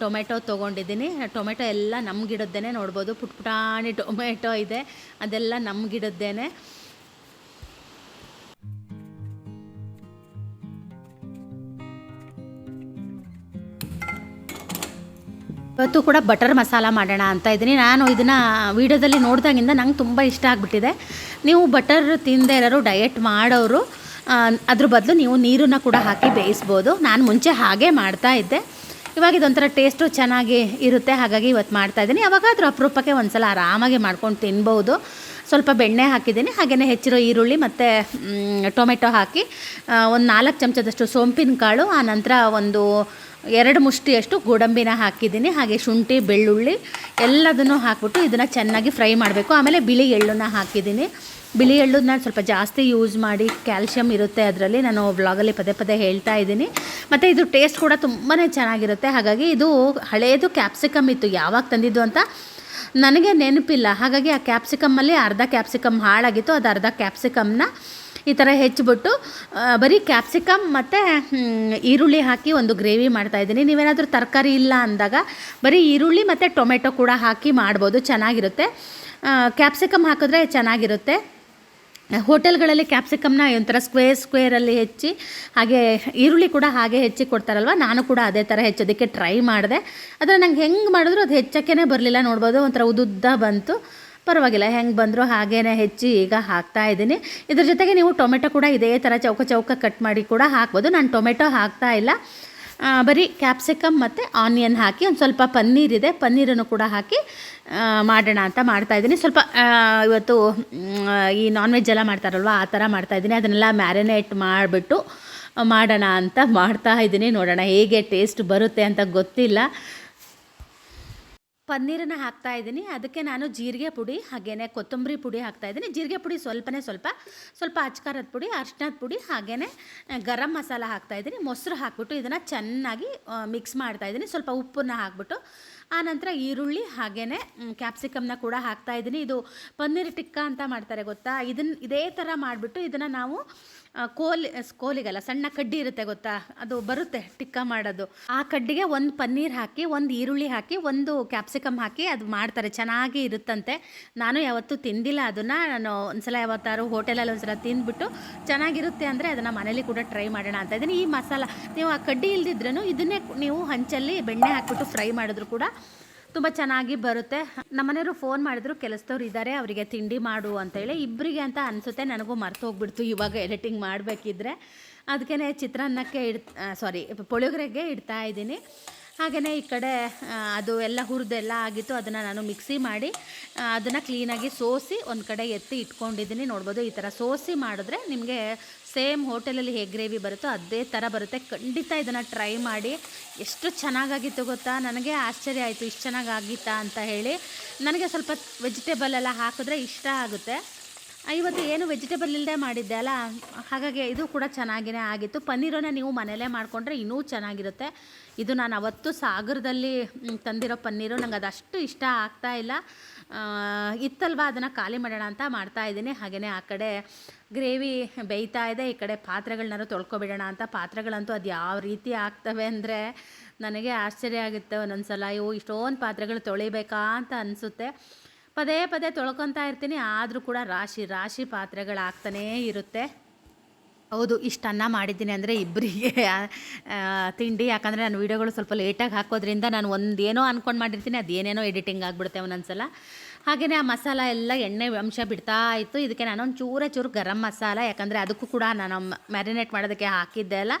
ಟೊಮೆಟೊ ತೊಗೊಂಡಿದ್ದೀನಿ. ಟೊಮೆಟೊ ಎಲ್ಲ ನಮ್ಮ ಗಿಡದ್ದೇನೆ ನೋಡ್ಬೋದು. ಪುಟ್ ಪುಟಾಣಿ ಟೊಮೆಟೊ ಇದೆ. ಅದೆಲ್ಲ ನಮ್ಮ ಗಿಡದ್ದೇನೆ ಇವತ್ತು ಕೂಡ ಬಟರ್ ಮಸಾಲ ಮಾಡೋಣ ಅಂತ ಇದ್ದೀನಿ. ನಾನು ಇದನ್ನು ವೀಡಿಯೋದಲ್ಲಿ ನೋಡಿದಾಗಿಂದ ನಂಗೆ ತುಂಬ ಇಷ್ಟ ಆಗಿಬಿಟ್ಟಿದೆ. ನೀವು ಬಟರ್ ತಿಂದೆ ಇರೋರು ಡಯಟ್ ಮಾಡೋರು ಅದ್ರ ಬದಲು ನೀವು ನೀರನ್ನು ಕೂಡ ಹಾಕಿ ಬೇಯಿಸ್ಬೋದು. ನಾನು ಮುಂಚೆ ಹಾಗೆ ಮಾಡ್ತಾ ಇದ್ದೆ. ಇವಾಗ ಇದೊಂಥರ ಟೇಸ್ಟು ಚೆನ್ನಾಗಿ ಇರುತ್ತೆ. ಹಾಗಾಗಿ ಇವತ್ತು ಮಾಡ್ತಾ ಇದ್ದೀನಿ. ಅಪರೂಪಕ್ಕೆ ಒಂದು ಸಲ ಆರಾಮಾಗಿ ಮಾಡ್ಕೊಂಡು ತಿನ್ಬೋದು. ಸ್ವಲ್ಪ ಬೆಣ್ಣೆ ಹಾಕಿದ್ದೀನಿ ಹಾಗೆಯೇ ಹೆಚ್ಚಿರೋ ಈರುಳ್ಳಿ ಮತ್ತು ಟೊಮೆಟೊ ಹಾಕಿ ಒಂದು ನಾಲ್ಕು ಚಮಚದಷ್ಟು ಸೋಂಪಿನ ಕಾಳು, ಆ ನಂತರ ಒಂದು ಎರಡು ಮುಷ್ಟಿಯಷ್ಟು ಗೋಡಂಬಿನ ಹಾಕಿದ್ದೀನಿ, ಹಾಗೆ ಶುಂಠಿ, ಬೆಳ್ಳುಳ್ಳಿ ಎಲ್ಲದನ್ನು ಹಾಕ್ಬಿಟ್ಟು ಇದನ್ನು ಚೆನ್ನಾಗಿ ಫ್ರೈ ಮಾಡಬೇಕು. ಆಮೇಲೆ ಬಿಳಿ ಎಳ್ಳನ್ನು ಹಾಕಿದ್ದೀನಿ. ಬಿಳಿ ಎಳ್ಳನ್ನ ಸ್ವಲ್ಪ ಜಾಸ್ತಿ ಯೂಸ್ ಮಾಡಿ ಕ್ಯಾಲ್ಶಿಯಮ್ ಇರುತ್ತೆ ಅದರಲ್ಲಿ, ನಾನು ಬ್ಲಾಗಲ್ಲಿ ಪದೇ ಪದೇ ಹೇಳ್ತಾ ಇದ್ದೀನಿ. ಮತ್ತು ಇದು ಟೇಸ್ಟ್ ಕೂಡ ತುಂಬಾ ಚೆನ್ನಾಗಿರುತ್ತೆ. ಹಾಗಾಗಿ ಇದು ಹಳೇದು ಕ್ಯಾಪ್ಸಿಕಮ್ ಇತ್ತು, ಯಾವಾಗ ತಂದಿದ್ದು ಅಂತ ನನಗೆ ನೆನಪಿಲ್ಲ. ಹಾಗಾಗಿ ಆ ಕ್ಯಾಪ್ಸಿಕಮ್ಮಲ್ಲಿ ಅರ್ಧ ಕ್ಯಾಪ್ಸಿಕಮ್ ಹಾಳಾಗಿತ್ತು. ಅದು ಅರ್ಧ ಕ್ಯಾಪ್ಸಿಕಮ್ನ ಈ ಥರ ಹೆಚ್ಚಿಬಿಟ್ಟು ಬರೀ ಕ್ಯಾಪ್ಸಿಕಮ್ ಮತ್ತು ಈರುಳ್ಳಿ ಹಾಕಿ ಒಂದು ಗ್ರೇವಿ ಮಾಡ್ತಾಯಿದ್ದೀನಿ ನೀವೇನಾದರೂ ತರಕಾರಿ ಇಲ್ಲ ಅಂದಾಗ ಬರೀ ಈರುಳ್ಳಿ ಮತ್ತು ಟೊಮೆಟೊ ಕೂಡ ಹಾಕಿ ಮಾಡ್ಬೋದು. ಚೆನ್ನಾಗಿರುತ್ತೆ. ಕ್ಯಾಪ್ಸಿಕಮ್ ಹಾಕಿದ್ರೆ ಚೆನ್ನಾಗಿರುತ್ತೆ. ಹೋಟೆಲ್ಗಳಲ್ಲಿ ಕ್ಯಾಪ್ಸಿಕಮ್ನ ಒಂಥರ ಸ್ಕ್ವೇರ್ ಸ್ಕ್ವೇರಲ್ಲಿ ಹೆಚ್ಚಿ ಹಾಗೆ ಈರುಳ್ಳಿ ಕೂಡ ಹಾಗೆ ಹೆಚ್ಚಿ ಕೊಡ್ತಾರಲ್ವ? ನಾನು ಕೂಡ ಅದೇ ಥರ ಹೆಚ್ಚೋದಕ್ಕೆ ಟ್ರೈ ಮಾಡಿದೆ. ಆದರೆ ನಂಗೆ ಹೆಂಗೆ ಮಾಡಿದ್ರು ಅದು ಹೆಚ್ಚಕ್ಕೇ ಬರಲಿಲ್ಲ. ನೋಡ್ಬೋದು ಒಂಥರ ಉದ್ದುದ್ದ ಬಂತು. ಪರವಾಗಿಲ್ಲ, ಹೆಂಗೆ ಬಂದರೂ ಹಾಗೇನೆ ಹೆಚ್ಚಿ ಈಗ ಹಾಕ್ತಾ ಇದ್ದೀನಿ. ಇದ್ರ ಜೊತೆಗೆ ನೀವು ಟೊಮೆಟೊ ಕೂಡ ಇದೇ ಥರ ಚೌಕ ಚೌಕ ಕಟ್ ಮಾಡಿ ಕೂಡ ಹಾಕ್ಬೋದು. ನಾನು ಟೊಮೆಟೊ ಹಾಕ್ತಾ ಇಲ್ಲ. ಬರೀ ಕ್ಯಾಪ್ಸಿಕಮ್ ಮತ್ತು ಆನಿಯನ್ ಹಾಕಿ, ಒಂದು ಸ್ವಲ್ಪ ಪನ್ನೀರ್ ಇದೆ ಪನ್ನೀರನ್ನು ಕೂಡ ಹಾಕಿ ಮಾಡೋಣ ಅಂತ ಮಾಡ್ತಾಯಿದ್ದೀನಿ ಸ್ವಲ್ಪ ಇವತ್ತು ಈ ನಾನ್ ವೆಜ್ ಎಲ್ಲ ಮಾಡ್ತಾರಲ್ವ, ಆ ಥರ ಮಾಡ್ತಾಯಿದ್ದೀನಿ ಅದನ್ನೆಲ್ಲ ಮ್ಯಾರಿನೇಟ್ ಮಾಡಿಬಿಟ್ಟು, ಮಾಡೋಣ ಅಂತ ಮಾಡ್ತಾ ಇದ್ದೀನಿ. ನೋಡೋಣ ಹೇಗೆ ಟೇಸ್ಟ್ ಬರುತ್ತೆ ಅಂತ ಗೊತ್ತಿಲ್ಲ. ಪನ್ನೀರನ್ನು ಹಾಕ್ತಾ ಇದ್ದೀನಿ. ಅದಕ್ಕೆ ನಾನು ಜೀರಿಗೆ ಪುಡಿ, ಹಾಗೇನೇ ಕೊತ್ತಂಬರಿ ಪುಡಿ ಹಾಕ್ತಾ ಇದ್ದೀನಿ. ಜೀರಿಗೆ ಪುಡಿ ಸ್ವಲ್ಪನೇ ಸ್ವಲ್ಪ ಸ್ವಲ್ಪ ಅಚ್ಕಾರದ ಪುಡಿ ಅರ್ಶಿನದ ಪುಡಿ ಹಾಗೇ ಗರಂ ಮಸಾಲ ಹಾಕ್ತಾ ಇದ್ದೀನಿ. ಮೊಸರು ಹಾಕ್ಬಿಟ್ಟು ಇದನ್ನು ಚೆನ್ನಾಗಿ ಮಿಕ್ಸ್ ಮಾಡ್ತಾ ಇದ್ದೀನಿ. ಸ್ವಲ್ಪ ಉಪ್ಪನ್ನು ಹಾಕ್ಬಿಟ್ಟು ಆನಂತರ ಈರುಳ್ಳಿ ಹಾಗೇ ಕ್ಯಾಪ್ಸಿಕಮ್ನ ಕೂಡ ಹಾಕ್ತಾ ಇದ್ದೀನಿ. ಇದು ಪನ್ನೀರ್ ಟಿಕ್ಕ ಅಂತ ಮಾಡ್ತಾರೆ ಗೊತ್ತಾ? ಇದನ್ನು ಇದೇ ಥರ ಮಾಡಿಬಿಟ್ಟು ಇದನ್ನು ನಾವು ಕೋಲಿ ಕೋಲಿಗಲ್ಲ, ಸಣ್ಣ ಕಡ್ಡಿ ಇರುತ್ತೆ ಗೊತ್ತಾ? ಅದು ಬರುತ್ತೆ ಟಿಕ್ಕ ಮಾಡೋದು. ಆ ಕಡ್ಡಿಗೆ ಒಂದು ಪನ್ನೀರ್ ಹಾಕಿ, ಒಂದು ಈರುಳ್ಳಿ ಹಾಕಿ, ಒಂದು ಕ್ಯಾಪ್ಸಿಕಮ್ ಹಾಕಿ ಅದು ಮಾಡ್ತಾರೆ. ಚೆನ್ನಾಗಿ ಇರುತ್ತಂತೆ. ನಾನು ಯಾವತ್ತೂ ತಿಂದಿಲ್ಲ ಅದನ್ನು. ನಾನು ಒಂದ್ಸಲ ಯಾವತ್ತಾರು ಹೋಟೆಲಲ್ಲಿ ಒಂದ್ಸಲ ತಿಂದ್ಬಿಟ್ಟು ಚೆನ್ನಾಗಿರುತ್ತೆ ಅಂದರೆ ಅದನ್ನು ಮನೇಲಿ ಕೂಡ ಟ್ರೈ ಮಾಡೋಣ ಅಂತ ಇದ್ದೀನಿ. ಈ ಮಸಾಲ, ನೀವು ಆ ಕಡ್ಡಿ ಇಲ್ದಿದ್ರೂ ಇದನ್ನೇ ನೀವು ಹಂಚಲ್ಲಿ ಬೆಣ್ಣೆ ಹಾಕ್ಬಿಟ್ಟು ಫ್ರೈ ಮಾಡಿದ್ರು ಕೂಡ ತುಂಬ ಚೆನ್ನಾಗಿ ಬರುತ್ತೆ. ನಮ್ಮನೆಯವರು ಫೋನ್ ಮಾಡಿದ್ರು, ಕೆಲಸದವ್ರು ಇದ್ದಾರೆ ಅವರಿಗೆ ತಿಂಡಿ ಮಾಡು ಅಂತೇಳಿ ಇಬ್ಬರಿಗೆ ಅಂತ ಅನಿಸುತ್ತೆ, ನನಗೂ ಮರ್ತು ಹೋಗ್ಬಿಡ್ತು ಇವಾಗ ಎಡಿಟಿಂಗ್ ಮಾಡಬೇಕಿದ್ರೆ. ಅದಕ್ಕೆ ಚಿತ್ರಾನ್ನಕ್ಕೆ ಇಡ್ ಸಾರಿ ಪುಳಿಯೋಗರೆಗೆ ಇಡ್ತಾ ಇದ್ದೀನಿ. ಹಾಗೆಯೇ ಈ ಕಡೆ ಅದು ಎಲ್ಲ ಹುರಿದೆಲ್ಲ ಆಗಿತ್ತು, ಅದನ್ನು ನಾನು ಮಿಕ್ಸಿ ಮಾಡಿ ಅದನ್ನು ಕ್ಲೀನಾಗಿ ಸೋಸಿ ಒಂದು ಕಡೆ ಎತ್ತಿ ಇಟ್ಕೊಂಡಿದ್ದೀನಿ. ನೋಡ್ಬೋದು ಈ ಥರ ಸೋಸಿ ಮಾಡಿದ್ರೆ ನಿಮಗೆ ಸೇಮ್ ಹೋಟೆಲಲ್ಲಿ ಹೇಗೆ ಗ್ರೇವಿ ಬರುತ್ತೋ ಅದೇ ಥರ ಬರುತ್ತೆ. ಖಂಡಿತ ಇದನ್ನು ಟ್ರೈ ಮಾಡಿ. ಎಷ್ಟು ಚೆನ್ನಾಗಾಗಿತ್ತು ಗೊತ್ತಾ? ನನಗೆ ಆಶ್ಚರ್ಯ ಆಯಿತು, ಇಷ್ಟು ಚೆನ್ನಾಗಾಗಿತ್ತಾ ಅಂತ ಹೇಳಿ. ನನಗೆ ಸ್ವಲ್ಪ ವೆಜಿಟೇಬಲ್ ಎಲ್ಲ ಹಾಕಿದ್ರೆ ಇಷ್ಟ ಆಗುತ್ತೆ. ಇವತ್ತು ಏನು ವೆಜಿಟೇಬಲ್ ಇಲ್ಲದೆ ಮಾಡಿದ್ದೆ ಅಲ್ಲ? ಹಾಗಾಗಿ ಇದು ಕೂಡ ಚೆನ್ನಾಗಿಯೇ ಆಗಿತ್ತು. ಪನ್ನೀರನ್ನ ನೀವು ಮನೇಲೇ ಮಾಡಿಕೊಂಡ್ರೆ ಇನ್ನೂ ಚೆನ್ನಾಗಿರುತ್ತೆ. ಇದು ನಾನು ಅವತ್ತು ಸಾಗರದಲ್ಲಿ ತಂದಿರೋ ಪನ್ನೀರು. ನಂಗೆ ಅದಷ್ಟು ಇಷ್ಟ ಆಗ್ತಾ ಇಲ್ಲ. ಇತ್ತಲ್ವಾ? ಅದನ್ನು ಖಾಲಿ ಮಾಡೋಣ ಅಂತ ಮಾಡ್ತಾ ಇದ್ದೀನಿ. ಹಾಗೆಯೇ ಆ ಕಡೆ ಗ್ರೇವಿ ಬೇಯ್ತಾ ಇದೆ. ಈ ಕಡೆ ಪಾತ್ರೆಗಳನ್ನಾರು ತೊಳ್ಕೊಬಿಡೋಣ ಅಂತ. ಪಾತ್ರೆಗಳಂತೂ ಅದು ಯಾವ ರೀತಿ ಆಗ್ತವೆ ಅಂದರೆ ನನಗೆ ಆಶ್ಚರ್ಯ ಆಗುತ್ತೆ ಒಂದೊಂದು ಸಲ ಇವು ಇಷ್ಟೊಂದು ಪಾತ್ರೆಗಳು ತೊಳಿಬೇಕಾ ಅಂತ ಅನಿಸುತ್ತೆ. ಪದೇ ಪದೇ ತೊಳ್ಕೊತಾ ಇರ್ತೀನಿ, ಆದರೂ ಕೂಡ ರಾಶಿ ರಾಶಿ ಪಾತ್ರೆಗಳಾಗ್ತಾನೇ ಇರುತ್ತೆ. ಹೌದು, ಇಷ್ಟು ಅನ್ನ ಮಾಡಿದ್ದೀನಿ ಅಂದರೆ ಇಬ್ಬರಿಗೆ ತಿಂಡಿ. ಯಾಕಂದರೆ ನಾನು ವೀಡಿಯೋಗಳು ಸ್ವಲ್ಪ ಲೇಟಾಗಿ ಹಾಕೋದ್ರಿಂದ ನಾನು ಒಂದೇನೋ ಅಂದ್ಕೊಂಡು ಮಾಡಿರ್ತೀನಿ, ಅದೇನೇನೋ ಎಡಿಟಿಂಗ್ ಆಗಿಬಿಡುತ್ತೆ ಒಂದೊಂದ್ಸಲ. ಹಾಗೆಯೇ ಆ ಮಸಾಲ ಎಲ್ಲ ಎಣ್ಣೆ ಅಂಶ ಬಿಡ್ತಾ ಇತ್ತು. ಇದಕ್ಕೆ ನಾನೊಂದು ಚೂರೇ ಚೂರು ಗರಂ ಮಸಾಲ, ಯಾಕಂದರೆ ಅದಕ್ಕೂ ಕೂಡ ನಾನು ಮ್ಯಾರಿನೇಟ್ ಮಾಡೋದಕ್ಕೆ ಹಾಕಿದ್ದೆ ಅಲ್ಲ.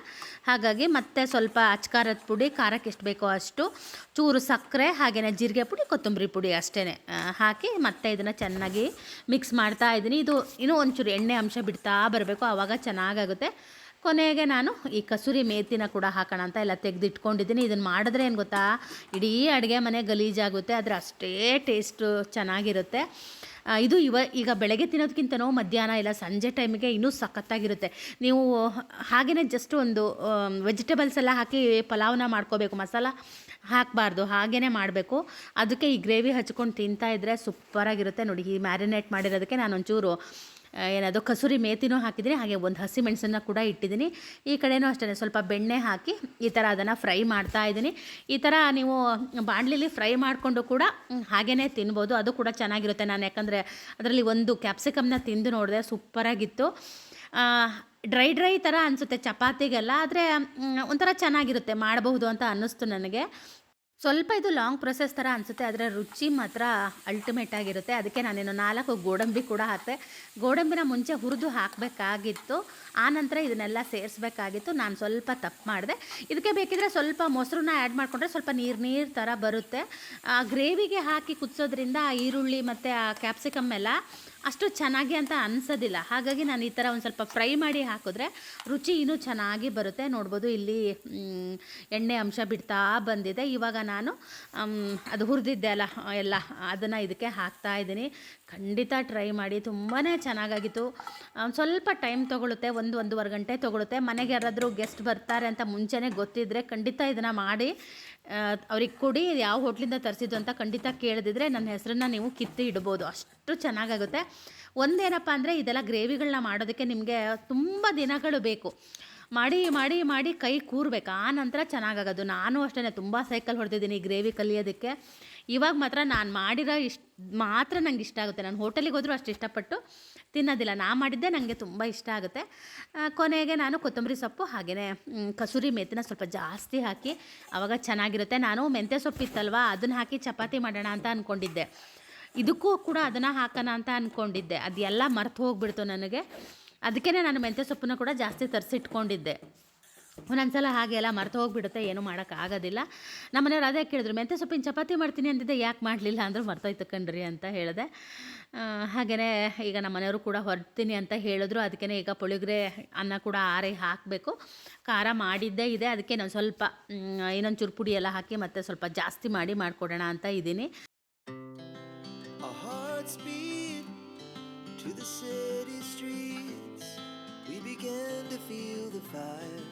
ಹಾಗಾಗಿ ಮತ್ತೆ ಸ್ವಲ್ಪ ಅಚ್ಕಾರದ ಪುಡಿ, ಖಾರಕ್ಕೆ ಎಷ್ಟು ಬೇಕೋ ಅಷ್ಟು, ಚೂರು ಸಕ್ಕರೆ ಹಾಗೆಯೇ ಜೀರಿಗೆ ಪುಡಿ, ಕೊತ್ತಂಬರಿ ಪುಡಿ ಅಷ್ಟೇ ಹಾಕಿ ಮತ್ತೆ ಇದನ್ನು ಚೆನ್ನಾಗಿ ಮಿಕ್ಸ್ ಮಾಡ್ತಾ ಇದ್ದೀನಿ. ಇದು ಇನ್ನೂ ಒಂಚೂರು ಎಣ್ಣೆ ಅಂಶ ಬಿಡ್ತಾ ಬರಬೇಕು, ಆವಾಗ ಚೆನ್ನಾಗಾಗುತ್ತೆ. ಕೊನೆಗೆ ನಾನು ಈ ಕಸೂರಿ ಮೇತಿನ ಕೂಡ ಹಾಕೋಣ ಅಂತ ಎಲ್ಲ ತೆಗೆದಿಟ್ಕೊಂಡಿದ್ದೀನಿ. ಇದನ್ನು ಮಾಡಿದ್ರೆ ಏನು ಗೊತ್ತಾ? ಇಡೀ ಅಡುಗೆ ಮನೆ ಗಲೀಜಾಗುತ್ತೆ. ಆದರೆ ಅಷ್ಟೇ ಟೇಸ್ಟು ಚೆನ್ನಾಗಿರುತ್ತೆ. ಇದು ಇವ ಈಗ ಬೆಳಗ್ಗೆ ತಿನ್ನೋದಕ್ಕಿಂತನೋ ಮಧ್ಯಾಹ್ನ ಇಲ್ಲ ಸಂಜೆ ಟೈಮಿಗೆ ಇನ್ನೂ ಸಖತ್ತಾಗಿರುತ್ತೆ. ನೀವು ಹಾಗೆಯೇ ಜಸ್ಟ್ ಒಂದು ವೆಜಿಟೇಬಲ್ಸ್ ಎಲ್ಲ ಹಾಕಿ ಪಲಾವ್ನ ಮಾಡ್ಕೋಬೇಕು. ಮಸಾಲ ಹಾಕಬಾರ್ದು. ಹಾಗೇ ಮಾಡಬೇಕು. ಅದಕ್ಕೆ ಈ ಗ್ರೇವಿ ಹಚ್ಕೊಂಡು ತಿಂತಾ ಇದ್ದರೆ ಸೂಪರಾಗಿರುತ್ತೆ. ನೋಡಿ ಈ ಮ್ಯಾರಿನೇಟ್ ಮಾಡಿರೋದಕ್ಕೆ ನಾನು ಆ, ಏನದು ಕಸೂರಿ ಮೇತಿನೂ ಹಾಕಿದ್ದೀನಿ, ಹಾಗೆ ಒಂದು ಹಸಿ ಮೆಣಸನ್ನು ಕೂಡ ಇಟ್ಟಿದ್ದೀನಿ. ಈ ಕಡೆಯೂ ಅಷ್ಟೇ ಸ್ವಲ್ಪ ಬೆಣ್ಣೆ ಹಾಕಿ ಈ ಥರ ಅದನ್ನು ಫ್ರೈ ಮಾಡ್ತಾ ಇದ್ದೀನಿ. ಈ ಥರ ನೀವು ಬಾಣಲಿಲಿ ಫ್ರೈ ಮಾಡಿಕೊಂಡು ಕೂಡ ಹಾಗೇ ತಿನ್ಬೋದು. ಅದು ಕೂಡ ಚೆನ್ನಾಗಿರುತ್ತೆ. ನಾನು ಯಾಕಂದರೆ ಅದರಲ್ಲಿ ಒಂದು ಕ್ಯಾಪ್ಸಿಕಮ್ನ ತಿಂದು ನೋಡಿದೆ, ಸೂಪರಾಗಿತ್ತು. ಡ್ರೈ ಡ್ರೈ ಥರ ಅನಿಸುತ್ತೆ ಚಪಾತಿಗೆಲ್ಲ, ಆದರೆ ಒಂಥರ ಚೆನ್ನಾಗಿರುತ್ತೆ, ಮಾಡಬಹುದು ಅಂತ ಅನ್ನಿಸ್ತು ನನಗೆ. ಸ್ವಲ್ಪ ಇದು ಲಾಂಗ್ ಪ್ರೊಸೆಸ್ ಥರ ಅನಿಸುತ್ತೆ. ಆದರೆ ರುಚಿ ಮಾತ್ರ ಅಲ್ಟಿಮೇಟ್ ಆಗಿರುತ್ತೆ. ಅದಕ್ಕೆ ನಾನೇನು ನಾಲ್ಕು ಗೋಡಂಬಿ ಕೂಡ ಹಾಕಿದೆ ಗೋಡಂಬಿನ ಮುಂಚೆ ಹುರಿದು ಹಾಕಬೇಕಾಗಿತ್ತು. ಆನಂತರ ಇದನ್ನೆಲ್ಲ ಸೇರಿಸ್ಬೇಕಾಗಿತ್ತು. ನಾನು ಸ್ವಲ್ಪ ತಪ್ಪು ಮಾಡಿದೆ. ಇದಕ್ಕೆ ಬೇಕಿದ್ರೆ ಸ್ವಲ್ಪ ಮೊಸರನ್ನ ಆ್ಯಡ್ ಮಾಡಿಕೊಂಡ್ರೆ ಸ್ವಲ್ಪ ನೀರು ನೀರು ಥರ ಬರುತ್ತೆ. ಗ್ರೇವಿಗೆ ಹಾಕಿ ಕುದಿಸೋದ್ರಿಂದ ಈರುಳ್ಳಿ ಮತ್ತು ಆ ಕ್ಯಾಪ್ಸಿಕಮ್ ಎಲ್ಲ ಅಷ್ಟು ಚೆನ್ನಾಗಿ ಅಂತ ಅನ್ಸೋದಿಲ್ಲ. ಹಾಗಾಗಿ ನಾನು ಈ ಥರ ಒಂದು ಸ್ವಲ್ಪ ಫ್ರೈ ಮಾಡಿ ಹಾಕಿದ್ರೆ ರುಚಿ ಇನ್ನೂ ಚೆನ್ನಾಗಿ ಬರುತ್ತೆ. ನೋಡ್ಬೋದು ಇಲ್ಲಿ ಎಣ್ಣೆ ಅಂಶ ಬಿಡ್ತಾ ಬಂದಿದೆ. ಇವಾಗ ನಾನು ಅದು ಹುರಿದಿದ್ದೆ ಅಲ್ಲ, ಎಲ್ಲ ಅದನ್ನು ಇದಕ್ಕೆ ಹಾಕ್ತಾ ಇದ್ದೀನಿ. ಖಂಡಿತ ಟ್ರೈ ಮಾಡಿ ತುಂಬಾ ಚೆನ್ನಾಗಾಗಿತ್ತು. ಸ್ವಲ್ಪ ಟೈಮ್ ತೊಗೊಳುತ್ತೆ, ಒಂದು ಒಂದೂವರೆ ಗಂಟೆ ತೊಗೊಳುತ್ತೆ. ಮನೆಗೆ ಯಾರಾದರೂ ಗೆಸ್ಟ್ ಬರ್ತಾರೆ ಅಂತ ಮುಂಚೆನೇ ಗೊತ್ತಿದ್ದರೆ ಖಂಡಿತ ಇದನ್ನು ಮಾಡಿ ಅವ್ರಿಗೆ ಕೊಡಿ ಯಾವ ಹೋಟ್ಲಿಂದ ತರಿಸಿದ್ದು ಅಂತ ಖಂಡಿತ ಕೇಳಿದಿದ್ರೆ ನನ್ನ ಹೆಸರನ್ನ ನೀವು ಕಿತ್ತು ಇಡ್ಬೋದು. ಅಷ್ಟು ಚೆನ್ನಾಗಾಗುತ್ತೆ. ಒಂದೇನಪ್ಪ ಅಂದರೆ ಇದೆಲ್ಲ ಗ್ರೇವಿಗಳನ್ನ ಮಾಡೋದಕ್ಕೆ ನಿಮಗೆ ತುಂಬ ದಿನಗಳು ಬೇಕು. ಮಾಡಿ ಮಾಡಿ ಮಾಡಿ ಕೈ ಕೂರ್ಬೇಕು. ಆ ನಂತರ ಚೆನ್ನಾಗಾಗೋದು ನಾನು ಅಷ್ಟೇ ತುಂಬ ಸೈಕಲ್ ಹೊಡೆದಿದ್ದೀನಿ ಗ್ರೇವಿ ಕಲಿಯೋದಕ್ಕೆ. ಇವಾಗ ಮಾತ್ರ ನಾನು ಮಾಡಿರೋ ಇಷ್ಟು, ಮಾತ್ರ ನಂಗೆ ಇಷ್ಟ ಆಗುತ್ತೆ. ನಾನು ಹೋಟೆಲಿಗೆ ಹೋದರೂ ಅಷ್ಟು ಇಷ್ಟಪಟ್ಟು ತಿನ್ನೋದಿಲ್ಲ. ನಾ ಮಾಡಿದ್ದೆ ನನಗೆ ತುಂಬ ಇಷ್ಟ ಆಗುತ್ತೆ. ಕೊನೆಗೆ ನಾನು ಕೊತ್ತಂಬರಿ ಸೊಪ್ಪು ಹಾಗೆಯೇ ಕಸೂರಿ ಮೆಂತ್ಯನ ಸ್ವಲ್ಪ ಜಾಸ್ತಿ ಹಾಕಿ ಆವಾಗ ಚೆನ್ನಾಗಿರುತ್ತೆ. ನಾನು ಮೆಂತ್ಯ ಸೊಪ್ಪಿತ್ತಲ್ವ ಅದನ್ನು ಹಾಕಿ ಚಪಾತಿ ಮಾಡೋಣ ಅಂತ ಅಂದ್ಕೊಂಡಿದ್ದೆ ಇದಕ್ಕೂ ಕೂಡ ಅದನ್ನು ಹಾಕೋಣ ಅಂತ ಅಂದ್ಕೊಂಡಿದ್ದೆ ಅದೆಲ್ಲ ಮರೆತು ಹೋಗ್ಬಿಡ್ತು ನನಗೆ. ಅದಕ್ಕೇ ನಾನು ಮೆಂತ್ಯ ಸೊಪ್ಪನ್ನು ಕೂಡ ಜಾಸ್ತಿ ತರಿಸಿಟ್ಕೊಂಡಿದ್ದೆ. ಒಂದೊಂದ್ಸಲ ಹಾಗೆ ಎಲ್ಲ ಮರ್ತು ಹೋಗ್ಬಿಡುತ್ತೆ, ಏನೂ ಮಾಡೋಕ್ಕಾಗೋದಿಲ್ಲ ನಮ್ಮ ಮನೆಯವ್ರು ಅದೇ ಕೇಳಿದ್ರು, ಮೆಂತ್ಯ ಸೊಪ್ಪಿನ ಚಪಾತಿ ಮಾಡ್ತೀನಿ ಅಂದಿದ್ದೆ, ಯಾಕೆ ಮಾಡಲಿಲ್ಲ? ಅಂದರೆ ಮರ್ತೋಯ್ತು ಕಣ್ರಿ ಅಂತ ಹೇಳಿದೆ. ಹಾಗೆಯೇ ಈಗ ನಮ್ಮ ಮನೆಯವರು ಕೂಡ ಹೊರಡ್ತೀನಿ ಅಂತ ಹೇಳಿದ್ರು. ಅದಕ್ಕೆ ಈಗ ಪುಳಿಗ್ರೆ ಅನ್ನ ಕೂಡ ಆರಿ ಹಾಕಬೇಕು. ಖಾರ ಮಾಡಿದ್ದೇ ಇದೆ. ಅದಕ್ಕೆ ನಾನು ಸ್ವಲ್ಪ ಇನ್ನೊಂದು ಚೂರು ಪುಡಿ ಎಲ್ಲ ಹಾಕಿ ಮತ್ತೆ ಸ್ವಲ್ಪ ಜಾಸ್ತಿ ಮಾಡಿ ಮಾಡಿಕೊಡೋಣ ಅಂತ ಇದ್ದೀನಿ. Began to feel the fire.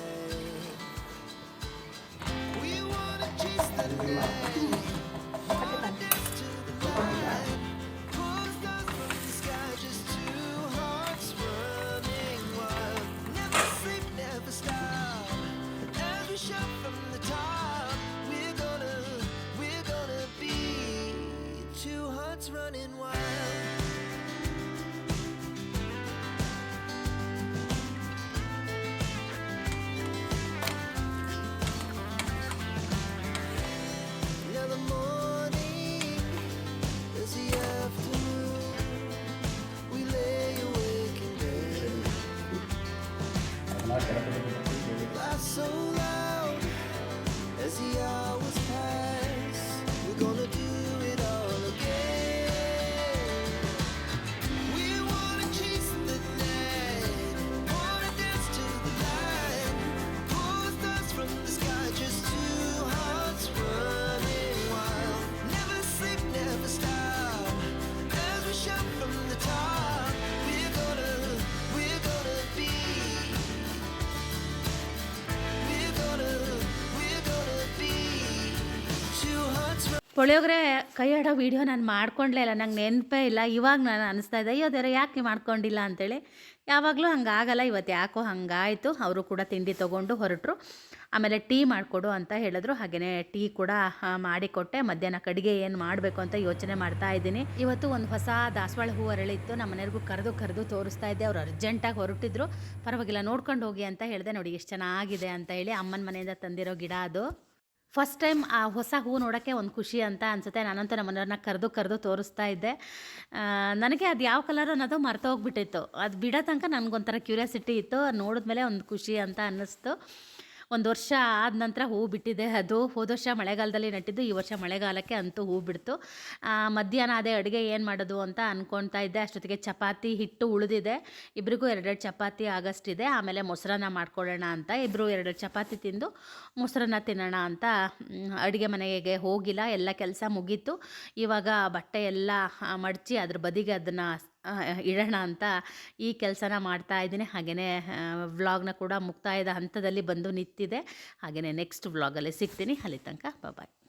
Puliyogare ಕೈ ಆಡೋ ವೀಡಿಯೋ ನಾನು ಮಾಡ್ಕೊಂಡ್ಲೇ ಇಲ್ಲ. ನಂಗೆ ನೆನಪೇ ಇಲ್ಲ. ಇವಾಗ ನಾನು ಅನಿಸ್ತಾ ಇದೆ, ಅಯ್ಯೋ ದೇವ್ರೆ ಯಾಕೆ ಮಾಡ್ಕೊಂಡಿಲ್ಲ ಅಂತೇಳಿ. ಯಾವಾಗಲೂ ಹಂಗಾಗಲ್ಲ, ಇವತ್ತು ಯಾಕೋ ಹಂಗಾಯಿತು. ಅವರು ಕೂಡ ತಿಂಡಿ ತೊಗೊಂಡು ಹೊರಟರು. ಆಮೇಲೆ ಟೀ ಮಾಡಿಕೊಡು ಅಂತ ಹೇಳಿದ್ರು. ಹಾಗೆಯೇ ಟೀ ಕೂಡ ಮಾಡಿಕೊಟ್ಟೆ. ಮಧ್ಯಾಹ್ನ ಕಡಿಗೆ ಏನು ಮಾಡಬೇಕು ಅಂತ ಯೋಚನೆ ಮಾಡ್ತಾ ಇದ್ದೀನಿ. ಇವತ್ತು ಒಂದು ಹೊಸ ದಾಸವಾಳ ಹೂ ಅರಳಿತ್ತು. ನಮ್ಮ ಮನೆಯವ್ರಿಗೂ ಕರೆದು ಕರೆದು ತೋರಿಸ್ತಾ ಇದ್ದೆ. ಅವ್ರು ಅರ್ಜೆಂಟಾಗಿ ಹೊರಟಿದ್ರು. ಪರವಾಗಿಲ್ಲ, ನೋಡ್ಕೊಂಡು ಹೋಗಿ ಅಂತ ಹೇಳಿದೆ. ನೋಡಿ, ಎಷ್ಟು ಚೆನ್ನಾಗಿದೆ ಅಂತ ಹೇಳಿ ಅಮ್ಮನ ಮನೆಯಿಂದ ತಂದಿರೋ ಗಿಡ ಅದು. ಫಸ್ಟ್ ಟೈಮ್ ಆ ಹೊಸ ಹೂ ನೋಡೋಕ್ಕೆ ಒಂದು ಖುಷಿ ಅಂತ ಅನಿಸುತ್ತೆ. ನಾನಂತೂ ನಮ್ಮ ಮನೆಯವ್ರನ್ನ ಕರೆದು ಕರೆದು ತೋರಿಸ್ತಾ ಇದ್ದೆ. ನನಗೆ ಅದು ಯಾವ ಕಲರ್ ಅನ್ನೋದು ಮರ್ತೋಗ್ಬಿಟ್ಟಿತ್ತು ಅದು ಬಿಡೋ ತನಕ ನನಗೊಂಥರ ಕ್ಯೂರಿಯಾಸಿಟಿ ಇತ್ತು. ನೋಡಿದ್ಮೇಲೆ ಒಂದು ಖುಷಿ ಅಂತ ಅನ್ನಿಸ್ತು. ಒಂದು ವರ್ಷ ಆದ ನಂತರ ಹೂ ಬಿಟ್ಟಿದೆ. ಅದು ಹೋದ ವರ್ಷ ಮಳೆಗಾಲದಲ್ಲಿ ನೆಟ್ಟಿದ್ದು, ಈ ವರ್ಷ ಮಳೆಗಾಲಕ್ಕೆ ಅಂತೂ ಹೂ ಬಿಡ್ತು. ಮಧ್ಯಾಹ್ನ ಅದೇ ಅಡುಗೆ ಏನು ಮಾಡೋದು ಅಂತ ಅಂದ್ಕೊಳ್ತಾ ಇದ್ದೆ. ಅಷ್ಟೊತ್ತಿಗೆ ಚಪಾತಿ ಹಿಟ್ಟು ಉಳಿದಿದೆ. ಇಬ್ರಿಗೂ ಎರಡೆರಡು ಚಪಾತಿ ಆಗಷ್ಟಿದೆ. ಆಮೇಲೆ ಮೊಸರನ್ನ ಮಾಡ್ಕೊಳ್ಳೋಣ ಅಂತ. ಇಬ್ಬರು ಎರಡೆರಡು ಚಪಾತಿ ತಿಂದು ಮೊಸರನ್ನ ತಿನ್ನೋಣ ಅಂತ ಅಡುಗೆ ಮನೆಗೆ ಹೋಗಿಲ್ಲ. ಎಲ್ಲ ಕೆಲಸ ಮುಗೀತು. ಇವಾಗ ಬಟ್ಟೆ ಎಲ್ಲ ಮಡಚಿ ಅದ್ರ ಬದಿಗೆ ಅದನ್ನು ಇಡೋಣ ಅಂತ ಈ ಕೆಲಸನ ಮಾಡ್ತಾ ಇದ್ದೀನಿ. ಹಾಗೆಯೇ ವ್ಲಾಗ್ನ ಕೂಡ ಮುಕ್ತಾಯದ ಹಂತದಲ್ಲಿ ಬಂದು ನಿಂತಿದೆ. ಹಾಗೆಯೇ ನೆಕ್ಸ್ಟ್ ವ್ಲಾಗಲ್ಲಿ ಸಿಗ್ತೀನಿ. ಅಲ್ಲಿ ತನಕ ಬಾಯ್